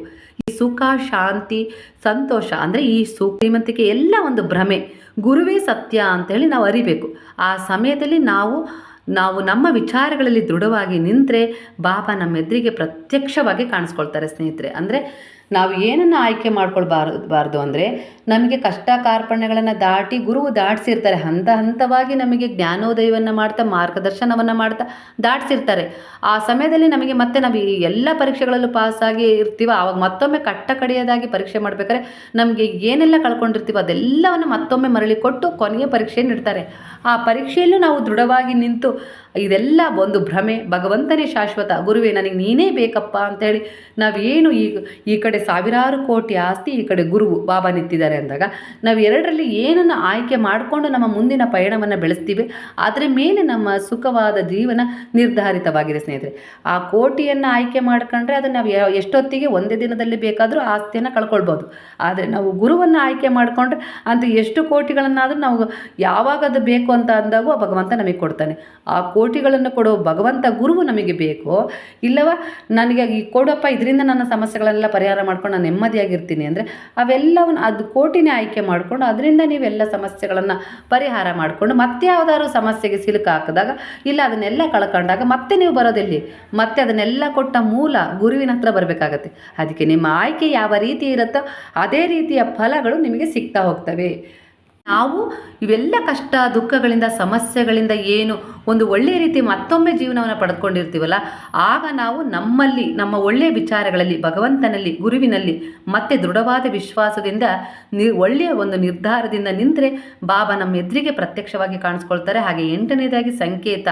ಸುಖ, ಶಾಂತಿ, ಸಂತೋಷ ಅಂದರೆ ಈ ಸು ಶ್ರೀಮಂತಿಕೆ ಎಲ್ಲ ಒಂದು ಭ್ರಮೆ. ಗುರುವೇ ಸತ್ಯ ಅಂತೇಳಿ ನಾವು ಅರಿಬೇಕು. ಆ ಸಮಯದಲ್ಲಿ ನಾವು ನಾವು ನಮ್ಮ ವಿಚಾರಗಳಲ್ಲಿ ದೃಢವಾಗಿ ನಿಂತರೆ ಬಾಬಾ ನಮ್ಮ ಎದುರಿಗೆ ಪ್ರತ್ಯಕ್ಷವಾಗಿ ಕಾಣಿಸ್ಕೊಳ್ತಾರೆ ಸ್ನೇಹಿತರೆ. ಅಂದರೆ ನಾವು ಏನನ್ನು ಆಯ್ಕೆ ಮಾಡ್ಕೊಳ್ಬಾರ್ದು, ಬಾರ್ದು ಅಂದರೆ ನಮಗೆ ಕಷ್ಟ ಕಾರ್ಪಣ್ಯಗಳನ್ನು ದಾಟಿ ಗುರುವು ದಾಟಿಸಿರ್ತಾರೆ. ಹಂತ ಹಂತವಾಗಿ ನಮಗೆ ಜ್ಞಾನೋದಯವನ್ನು ಮಾಡ್ತಾ, ಮಾರ್ಗದರ್ಶನವನ್ನು ಮಾಡ್ತಾ ದಾಟಿಸಿರ್ತಾರೆ. ಆ ಸಮಯದಲ್ಲಿ ನಮಗೆ ಮತ್ತೆ ನಾವು ಈ ಎಲ್ಲ ಪರೀಕ್ಷೆಗಳಲ್ಲೂ ಪಾಸಾಗಿ ಇರ್ತೀವೋ. ಆವಾಗ ಮತ್ತೊಮ್ಮೆ ಕಟ್ಟ ಕಡೆಯದಾಗಿ ಪರೀಕ್ಷೆ ಮಾಡಬೇಕಾದ್ರೆ ನಮಗೆ ಏನೆಲ್ಲ ಕಳ್ಕೊಂಡಿರ್ತೀವೋ ಅದೆಲ್ಲವನ್ನು ಮತ್ತೊಮ್ಮೆ ಮರಳಿ ಕೊಟ್ಟು ಕೊನೆಯ ಪರೀಕ್ಷೆ ನೀಡ್ತಾರೆ. ಆ ಪರೀಕ್ಷೆಯಲ್ಲೂ ನಾವು ದೃಢವಾಗಿ ನಿಂತು ಇದೆಲ್ಲ ಒಂದು ಭ್ರಮೆ. ಭಗವಂತನೇ ಶಾಶ್ವತ. ಗುರುವೇ, ನನಗೆ ನೀನೇ ಬೇಕಪ್ಪ ಅಂತ ಹೇಳಿ ನಾವೇನು ಈ ಈ ಕಡೆ ಸಾವಿರಾರು ಕೋಟಿ ಆಸ್ತಿ ಈ ಕಡೆ ಗುರುವು ಬಾಬಾ ನಿಂತಿದ್ದಾರೆ ಅಂದಾಗ, ನಾವು ಎರಡರಲ್ಲಿ ಏನನ್ನು ಆಯ್ಕೆ ಮಾಡಿಕೊಂಡು ನಮ್ಮ ಮುಂದಿನ ಪಯಣವನ್ನು ಬೆಳೆಸ್ತೀವಿ ಅದರ ಮೇಲೆ ನಮ್ಮ ಸುಖವಾದ ಜೀವನ ನಿರ್ಧಾರಿತವಾಗಿದೆ ಸ್ನೇಹಿತರೆ. ಆ ಕೋಟಿಯನ್ನು ಆಯ್ಕೆ ಮಾಡ್ಕೊಂಡ್ರೆ ಅದನ್ನು ನಾವು ಎಷ್ಟೊತ್ತಿಗೆ ಒಂದೇ ದಿನದಲ್ಲಿ ಬೇಕಾದರೂ ಆಸ್ತಿಯನ್ನು ಕಳ್ಕೊಳ್ಬೋದು. ಆದರೆ ನಾವು ಗುರುವನ್ನು ಆಯ್ಕೆ ಮಾಡಿಕೊಂಡ್ರೆ ಅಂತ ಎಷ್ಟು ಕೋಟಿಗಳನ್ನಾದರೂ ನಾವು ಯಾವಾಗ ಅದು ಬೇಕು ಅಂತ ಅಂದಾಗ ಆ ಭಗವಂತ ನಮಗೆ ಕೊಡ್ತಾನೆ. ಆ ಕೋಟಿಗಳನ್ನು ಕೊಡೋ ಭಗವಂತ ಗುರುವು ನಮಗೆ ಬೇಕು. ಇಲ್ಲವ, ನನಗೆ ಈ ಕೊಡಪ್ಪ, ಇದರಿಂದ ನನ್ನ ಸಮಸ್ಯೆಗಳೆಲ್ಲ ಪರಿಹಾರ ಮಾಡ್ಕೊಂಡು ನಾನು ನೆಮ್ಮದಿಯಾಗಿರ್ತೀನಿ ಅಂದರೆ ಅವೆಲ್ಲವನ್ನು ಅದು ಕೋಟಿನೇ ಆಯ್ಕೆ ಮಾಡಿಕೊಂಡು ಅದರಿಂದ ನೀವೆಲ್ಲ ಸಮಸ್ಯೆಗಳನ್ನು ಪರಿಹಾರ ಮಾಡಿಕೊಂಡು ಮತ್ತೆ ಯಾವುದಾದ್ರು ಸಮಸ್ಯೆಗೆ ಸಿಲುಕು ಹಾಕಿದಾಗ ಇಲ್ಲ, ಅದನ್ನೆಲ್ಲ ಕಳ್ಕೊಂಡಾಗ ಮತ್ತೆ ನೀವು ಬರೋದೆಲ್ಲಿ. ಮತ್ತೆ ಅದನ್ನೆಲ್ಲ ಕೊಟ್ಟ ಮೂಲ ಗುರುವಿನ ಹತ್ರ ಬರಬೇಕಾಗತ್ತೆ. ಅದಕ್ಕೆ ನಿಮ್ಮ ಆಯ್ಕೆ ಯಾವ ರೀತಿ ಇರುತ್ತೋ ಅದೇ ರೀತಿಯ ಫಲಗಳು ನಿಮಗೆ ಸಿಗ್ತಾ ಹೋಗ್ತವೆ. ನಾವು ಇವೆಲ್ಲ ಕಷ್ಟ, ದುಃಖಗಳಿಂದ, ಸಮಸ್ಯೆಗಳಿಂದ ಏನು ಒಂದು ಒಳ್ಳೆಯ ರೀತಿ ಮತ್ತೊಮ್ಮೆ ಜೀವನವನ್ನು ಪಡೆದುಕೊಂಡಿರ್ತೀವಲ್ಲ, ಆಗ ನಾವು ನಮ್ಮಲ್ಲಿ, ನಮ್ಮ ಒಳ್ಳೆಯ ವಿಚಾರಗಳಲ್ಲಿ, ಭಗವಂತನಲ್ಲಿ, ಗುರುವಿನಲ್ಲಿ ಮತ್ತೆ ದೃಢವಾದ ವಿಶ್ವಾಸದಿಂದ ನಿ, ಒಳ್ಳೆಯ ಒಂದು ನಿರ್ಧಾರದಿಂದ ನಿಂತರೆ ಬಾಬಾ ನಮ್ಮ ಎದುರಿಗೆ ಪ್ರತ್ಯಕ್ಷವಾಗಿ ಕಾಣಿಸ್ಕೊಳ್ತಾರೆ. ಹಾಗೆ ಎಂಟನೇದಾಗಿ ಸಂಕೇತ.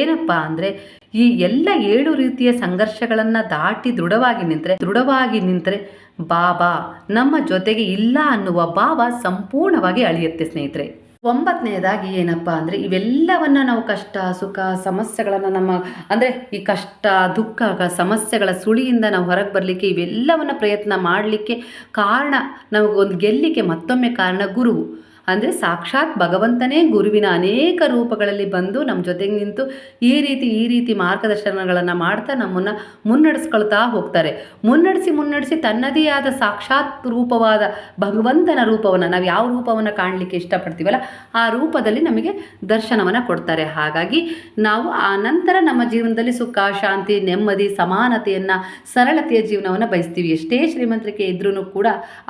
ಏನಪ್ಪ ಅಂದರೆ, ಈ ಎಲ್ಲ ಏಳು ರೀತಿಯ ಸಂಘರ್ಷಗಳನ್ನು ದಾಟಿ ದೃಢವಾಗಿ ನಿಂತರೆ ದೃಢವಾಗಿ ನಿಂತರೆ ಬಾಬಾ, ನಮ್ಮ ಜೊತೆಗೆ ಇಲ್ಲ ಅನ್ನುವ ಭಾವ ಸಂಪೂರ್ಣವಾಗಿ ಅಳಿಯುತ್ತೆ ಸ್ನೇಹಿತರೆ. ಒಂಬತ್ತನೇದಾಗಿ ಏನಪ್ಪ ಅಂದರೆ ಇವೆಲ್ಲವನ್ನು ನಾವು ಕಷ್ಟ, ಸುಖ, ಸಮಸ್ಯೆಗಳನ್ನು ನಮ್ಮ ಅಂದರೆ ಈ ಕಷ್ಟ, ದುಃಖ, ಸಮಸ್ಯೆಗಳ ಸುಳಿಯಿಂದ ನಾವು ಹೊರಗೆ ಬರಲಿಕ್ಕೆ ಇವೆಲ್ಲವನ್ನು ಪ್ರಯತ್ನ ಮಾಡಲಿಕ್ಕೆ ಕಾರಣ ನಮಗೊಂದು ಗೆಲ್ಲಿಕ್ಕೆ ಮತ್ತೊಮ್ಮೆ ಕಾರಣ ಗುರುವು. ಅಂದರೆ ಸಾಕ್ಷಾತ್ ಭಗವಂತನೇ ಗುರುವಿನ ಅನೇಕ ರೂಪಗಳಲ್ಲಿ ಬಂದು ನಮ್ಮ ಜೊತೆಗೆ ನಿಂತು ಈ ರೀತಿ ಈ ರೀತಿ ಮಾರ್ಗದರ್ಶನಗಳನ್ನು ಮಾಡ್ತಾ ನಮ್ಮನ್ನು ಮುನ್ನಡೆಸ್ಕೊಳ್ತಾ ಹೋಗ್ತಾರೆ. ಮುನ್ನಡೆಸಿ ಮುನ್ನಡೆಸಿ ತನ್ನದೇ ಆದ ಸಾಕ್ಷಾತ್ ರೂಪವಾದ ಭಗವಂತನ ರೂಪವನ್ನು, ನಾವು ಯಾವ ರೂಪವನ್ನು ಕಾಣಲಿಕ್ಕೆ ಇಷ್ಟಪಡ್ತೀವಲ್ಲ, ಆ ರೂಪದಲ್ಲಿ ನಮಗೆ ದರ್ಶನವನ್ನು ಕೊಡ್ತಾರೆ. ಹಾಗಾಗಿ ನಾವು ಆ ನಂತರ ನಮ್ಮ ಜೀವನದಲ್ಲಿ ಸುಖ, ಶಾಂತಿ, ನೆಮ್ಮದಿ, ಸಮಾನತೆಯನ್ನು, ಸರಳತೆಯ ಜೀವನವನ್ನು ಬಯಸ್ತೀವಿ. ಎಷ್ಟೇ ಶ್ರೀಮಂತಿಕೆ ಇದ್ರೂ ಕೂಡ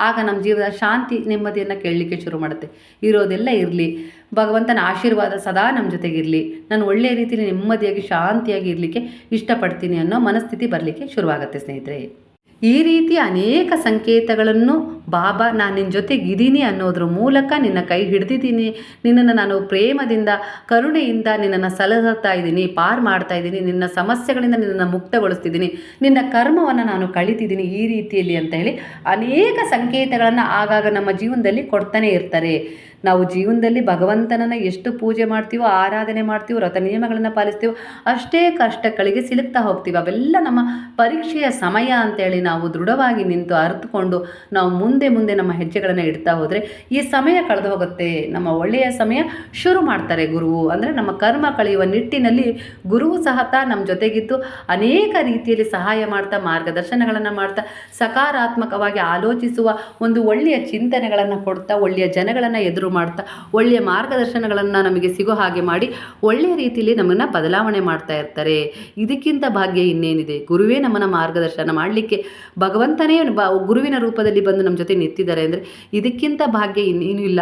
ಆಗ ನಮ್ಮ ಜೀವನದ ಶಾಂತಿ, ನೆಮ್ಮದಿಯನ್ನು ಕೇಳಲಿಕ್ಕೆ ಶುರು ಮಾಡುತ್ತೆ. ಇರೋದೆಲ್ಲ ಇರಲಿ. ಭಗವಂತನ ಆಶೀರ್ವಾದ ಸದಾ ನಮ್ಮ ಜೊತೆಗಿರಲಿ. ನಾನು ಒಳ್ಳೆಯ ರೀತಿಯಲ್ಲಿ ನೆಮ್ಮದಿಯಾಗಿ, ಶಾಂತಿಯಾಗಿ ಇರಲಿಕ್ಕೆ ಇಷ್ಟಪಡ್ತೀನಿ ಅನ್ನೋ ಮನಸ್ಥಿತಿ ಬರಲಿಕ್ಕೆ ಶುರುವಾಗುತ್ತೆ ಸ್ನೇಹಿತರೆ. ಈ ರೀತಿ ಅನೇಕ ಸಂಕೇತಗಳನ್ನು, ಬಾಬಾ, ನಾನು ನಿನ್ನ ಜೊತೆಗಿದ್ದೀನಿ ಅನ್ನೋದ್ರ ಮೂಲಕ ನಿನ್ನ ಕೈ ಹಿಡಿದಿದ್ದೀನಿ. ನಿನ್ನನ್ನು ನಾನು ಪ್ರೇಮದಿಂದ, ಕರುಣೆಯಿಂದ ನಿನ್ನನ್ನು ಸಲಹುತ್ತಾ ಇದ್ದೀನಿ, ಪಾರು ಮಾಡ್ತಾ ಇದ್ದೀನಿ. ನಿನ್ನ ಸಮಸ್ಯೆಗಳಿಂದ ನಿನ್ನನ್ನು ಮುಕ್ತಗೊಳಿಸ್ತಿದ್ದೀನಿ. ನಿನ್ನ ಕರ್ಮವನ್ನು ನಾನು ಕಳಿತಿದ್ದೀನಿ ಈ ರೀತಿಯಲ್ಲಿ ಅಂತ ಹೇಳಿ ಅನೇಕ ಸಂಕೇತಗಳನ್ನು ಆಗಾಗ ನಮ್ಮ ಜೀವನದಲ್ಲಿ ಕೊಡ್ತಾನೆ ಇರ್ತಾರೆ. ನಾವು ಜೀವನದಲ್ಲಿ ಭಗವಂತನನ್ನು ಎಷ್ಟು ಪೂಜೆ ಮಾಡ್ತೀವೋ, ಆರಾಧನೆ ಮಾಡ್ತೀವೋ ರಥ ನಿಯಮಗಳನ್ನು ಪಾಲಿಸ್ತೀವೋ, ಅಷ್ಟೇ ಕಷ್ಟಗಳಿಗೆ ಸಿಲುಕ್ತಾ ಹೋಗ್ತೀವಿ. ಅವೆಲ್ಲ ನಮ್ಮ ಪರೀಕ್ಷೆಯ ಸಮಯ ಅಂತೇಳಿ ನಾವು ದೃಢವಾಗಿ ನಿಂತು ಅರ್ತುಕೊಂಡು ನಾವು ಮುಂದೆ ಮುಂದೆ ನಮ್ಮ ಹೆಜ್ಜೆಗಳನ್ನು ಇಡ್ತಾ ಹೋದರೆ ಈ ಸಮಯ ಕಳೆದು ಹೋಗುತ್ತೆ. ನಮ್ಮ ಒಳ್ಳೆಯ ಸಮಯ ಶುರು ಮಾಡ್ತಾರೆ ಗುರುವು ಅಂದರೆ ನಮ್ಮ ಕರ್ಮ ಕಳೆಯುವ ನಿಟ್ಟಿನಲ್ಲಿ ಗುರುವು ಸಹ ನಮ್ಮ ಜೊತೆಗಿದ್ದು ಅನೇಕ ರೀತಿಯಲ್ಲಿ ಸಹಾಯ ಮಾಡ್ತಾ, ಮಾರ್ಗದರ್ಶನಗಳನ್ನು ಮಾಡ್ತಾ, ಸಕಾರಾತ್ಮಕವಾಗಿ ಆಲೋಚಿಸುವ ಒಂದು ಒಳ್ಳೆಯ ಚಿಂತನೆಗಳನ್ನು ಕೊಡ್ತಾ, ಒಳ್ಳೆಯ ಜನಗಳನ್ನು ಎದುರು ಮಾಡ್ತಾ, ಒಳ್ಳೆಯ ಮಾರ್ಗದರ್ಶನಗಳನ್ನು ನಮಗೆ ಸಿಗೋ ಹಾಗೆ ಮಾಡಿ ಒಳ್ಳೆಯ ರೀತಿಯಲ್ಲಿ ನಮ್ಮನ್ನು ಬದಲಾವಣೆ ಮಾಡ್ತಾ ಇರ್ತಾರೆ. ಇದಕ್ಕಿಂತ ಭಾಗ್ಯ ಇನ್ನೇನಿದೆ? ಗುರುವೇ ನಮ್ಮನ್ನು ಮಾರ್ಗದರ್ಶನ ಮಾಡಲಿಕ್ಕೆ ಭಗವಂತನೇ ಬ ಗುರುವಿನ ರೂಪದಲ್ಲಿ ಬಂದು ನಮ್ಮ ಜೊತೆ ನಿಂತಿದ್ದಾರೆ ಅಂದರೆ ಇದಕ್ಕಿಂತ ಭಾಗ್ಯ ಇನ್ನೇನು ಇಲ್ಲ.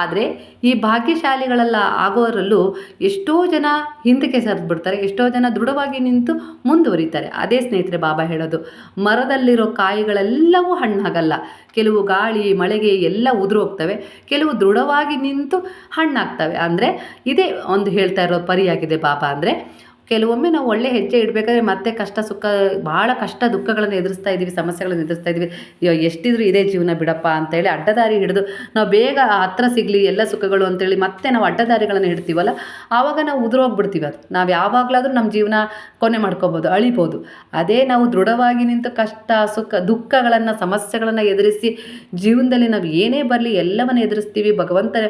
ಆದರೆ ಈ ಭಾಗ್ಯಶಾಲಿಗಳೆಲ್ಲ ಆಗೋರಲ್ಲೂ ಎಷ್ಟೋ ಜನ ಹಿಂದಕ್ಕೆ ಸರಿದು ಬಿಡ್ತಾರೆ ಎಷ್ಟೋ ಜನ ದೃಢವಾಗಿ ನಿಂತು ಮುಂದುವರಿತಾರೆ. ಅದೇ ಸ್ನೇಹಿತರೆ ಬಾಬಾ ಹೇಳೋದು, ಮರದಲ್ಲಿರೋ ಕಾಯಿಗಳೆಲ್ಲವೂ ಹಣ್ಣಾಗಲ್ಲ. ಕೆಲವು ಗಾಳಿ, ಮಳೆಗೆ ಎಲ್ಲ ಉದುರು ಹೋಗ್ತವೆ ಕೆಲವು ದೃಢವಾಗಿ ನಿಂತು ಹಣ್ಣಾಗ್ತವೆ. ಅಂದರೆ ಇದೇ ಒಂದು ಹೇಳ್ತಾ ಇರೋ ಪರಿಯಾಗಿದೆ ಬಾಬಾ ಅಂದರೆ ಕೆಲವೊಮ್ಮೆ ನಾವು ಒಳ್ಳೆ ಹೆಜ್ಜೆ ಇಡಬೇಕಾದ್ರೆ ಮತ್ತೆ ಕಷ್ಟ, ಸುಖ ಭಾಳ ಕಷ್ಟ ದುಃಖಗಳನ್ನು ಎದುರಿಸ್ತಾ ಇದ್ದೀವಿ, ಸಮಸ್ಯೆಗಳನ್ನು ಎದುರಿಸ್ತಾ ಇದ್ದೀವಿ. ಅಯ್ಯೋ, ಎಷ್ಟಿದ್ರು ಇದೇ ಜೀವನ ಬಿಡಪ್ಪ ಅಂತೇಳಿ ಅಡ್ಡದಾರಿ ಹಿಡಿದು ನಾವು ಬೇಗ ಹತ್ರ ಸಿಗಲಿ, ಎಲ್ಲ ಸುಖಗಳು ಅಂತೇಳಿ ಮತ್ತೆ ನಾವು ಅಡ್ಡದಾರಿಗಳನ್ನು ಹಿಡ್ತೀವಲ್ಲ, ಆವಾಗ ನಾವು ಉದುರೋಗ್ಬಿಡ್ತೀವಿ ಅದು. ನಾವು ಯಾವಾಗಲಾದರೂ ನಮ್ಮ ಜೀವನ ಕೊನೆ ಮಾಡ್ಕೋಬೋದು, ಅಳಿಬೋದು. ಅದೇ ನಾವು ದೃಢವಾಗಿ ನಿಂತು ಕಷ್ಟ, ಸುಖ, ದುಃಖಗಳನ್ನು, ಸಮಸ್ಯೆಗಳನ್ನು ಎದುರಿಸಿ ಜೀವನದಲ್ಲಿ ನಾವು ಏನೇ ಬರಲಿ ಎಲ್ಲವನ್ನು ಎದುರಿಸ್ತೀವಿ. ಭಗವಂತನ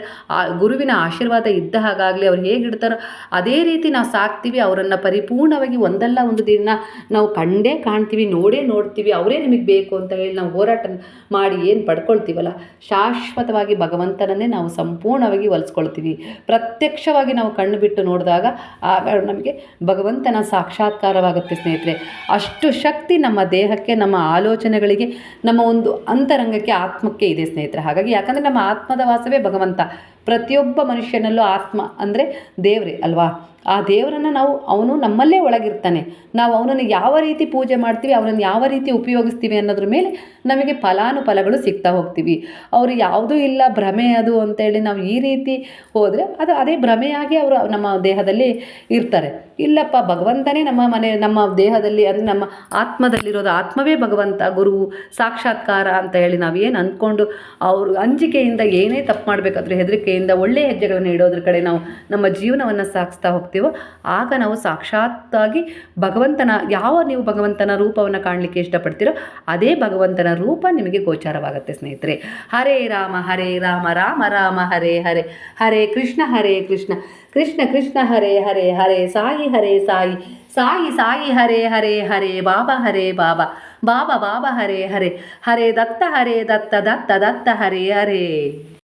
ಗುರುವಿನ ಆಶೀರ್ವಾದ ಇದ್ದ ಹಾಗಾಗಲಿ ಅವ್ರು ಹೇಗೆ ಇಡ್ತಾರೋ ಅದೇ ರೀತಿ ನಾವು ಸಾಕ್ತೀವಿ, ಅವರನ್ನು ಪರಿಪೂರ್ಣವಾಗಿ ಒಂದಲ್ಲ ಒಂದು ದಿನ ನಾವು ಕಂಡೇ ಕಾಣ್ತೀವಿ, ನೋಡೇ ನೋಡ್ತೀವಿ, ಅವರೇ ನಿಮಗೆ ಬೇಕು ಅಂತ ಹೇಳಿ ನಾವು ಹೋರಾಟ ಮಾಡಿ ಏನು ಪಡ್ಕೊಳ್ತೀವಲ್ಲ? ಶಾಶ್ವತವಾಗಿ ಭಗವಂತನನ್ನೇ ನಾವು ಸಂಪೂರ್ಣವಾಗಿ ಒಲಿಸ್ಕೊಳ್ತೀವಿ. ಪ್ರತ್ಯಕ್ಷವಾಗಿ ನಾವು ಕಣ್ಣು ಬಿಟ್ಟು ನೋಡಿದಾಗ ಆಗ ನಮಗೆ ಭಗವಂತನ ಸಾಕ್ಷಾತ್ಕಾರವಾಗುತ್ತೆ ಸ್ನೇಹಿತರೆ. ಅಷ್ಟು ಶಕ್ತಿ ನಮ್ಮ ದೇಹಕ್ಕೆ, ನಮ್ಮ ಆಲೋಚನೆಗಳಿಗೆ, ನಮ್ಮ ಒಂದು ಅಂತರಂಗಕ್ಕೆ, ಆತ್ಮಕ್ಕೆ ಇದೆ ಸ್ನೇಹಿತರೆ. ಹಾಗಾಗಿ ಯಾಕಂದರೆ ನಮ್ಮ ಆತ್ಮದ ವಾಸವೇ ಭಗವಂತ. ಪ್ರತಿಯೊಬ್ಬ ಮನುಷ್ಯನಲ್ಲೂ ಆತ್ಮ ಅಂದರೆ ದೇವರೇ ಅಲ್ವಾ? ಆ ದೇವರನ್ನು ನಾವು ಅವನು ನಮ್ಮಲ್ಲೇ ಒಳಗಿರ್ತಾನೆ. ನಾವು ಅವನನ್ನು ಯಾವ ರೀತಿ ಪೂಜೆ ಮಾಡ್ತೀವಿ, ಅವನನ್ನು ಯಾವ ರೀತಿ ಉಪಯೋಗಿಸ್ತೀವಿ ಅನ್ನೋದ್ರ ಮೇಲೆ ನಮಗೆ ಫಲಾನುಫಲಗಳು ಸಿಗ್ತಾ ಹೋಗ್ತೀವಿ. ಅವರು ಯಾವುದೂ ಇಲ್ಲ, ಭ್ರಮೆ ಅದು ಅಂತೇಳಿ ನಾವು ಈ ರೀತಿ ಹೋದರೆ ಅದು ಅದೇ ಭ್ರಮೆಯಾಗಿ ಅವರು ನಮ್ಮ ದೇಹದಲ್ಲಿ ಇರ್ತಾರೆ. ಇಲ್ಲಪ್ಪ, ಭಗವಂತನೇ ನಮ್ಮ ಮನೆ, ನಮ್ಮ ದೇಹದಲ್ಲಿ ಅಂದರೆ ನಮ್ಮ ಆತ್ಮದಲ್ಲಿರೋದು ಆತ್ಮವೇ ಭಗವಂತ, ಗುರು, ಸಾಕ್ಷಾತ್ಕಾರ ಅಂತ ಹೇಳಿ ನಾವು ಏನು ಅಂದ್ಕೊಂಡು ಅವರು ಅಂಜಿಕೆಯಿಂದ ಏನೇ ತಪ್ಪು ಮಾಡಬೇಕಾದ್ರೆ ಹೆದರಿಕೆಯಿಂದ ಒಳ್ಳೆಯ ಹೆಜ್ಜೆಗಳನ್ನು ಇಡೋದ್ರ ಕಡೆ ನಾವು ನಮ್ಮ ಜೀವನವನ್ನು ಸಾಗಿಸ್ತಾ ಹೋಗ್ತೀವೋ, ಆಗ ನಾವು ಸಾಕ್ಷಾತ್ತಾಗಿ ಭಗವಂತನ, ಯಾವ ನೀವು ಭಗವಂತನ ರೂಪವನ್ನು ಕಾಣಲಿಕ್ಕೆ ಇಷ್ಟಪಡ್ತೀರೋ, ಅದೇ ಭಗವಂತನ ರೂಪ ನಿಮಗೆ ಗೋಚಾರವಾಗುತ್ತೆ ಸ್ನೇಹಿತರೆ. ಹರೇ ರಾಮ ಹರೇ ರಾಮ ರಾಮ ರಾಮ, ಹರೇ ಹರೇ ಹರೇ ಕೃಷ್ಣ ಹರೇ ಕೃಷ್ಣ ಕೃಷ್ಣ ಕೃಷ್ಣ, ಹರೇ ಹರೇ ಹರೇ ಸಾಯಿ ಹರೇ ಸಾಯಿ ಸಾಯಿ ಸಾಯಿ, ಹರೇ ಹರೇ ಹರೇ ಬಾಬಾ ಹರೇ ಬಾಬಾ ಬಾಬಾ ಬಾಬಾ, ಹರೇ ಹರೇ ಹರೇ ದತ್ತ ಹರೇ ದತ್ತ ದತ್ತ ದತ್ತ, ಹರೇ ಹರೇ.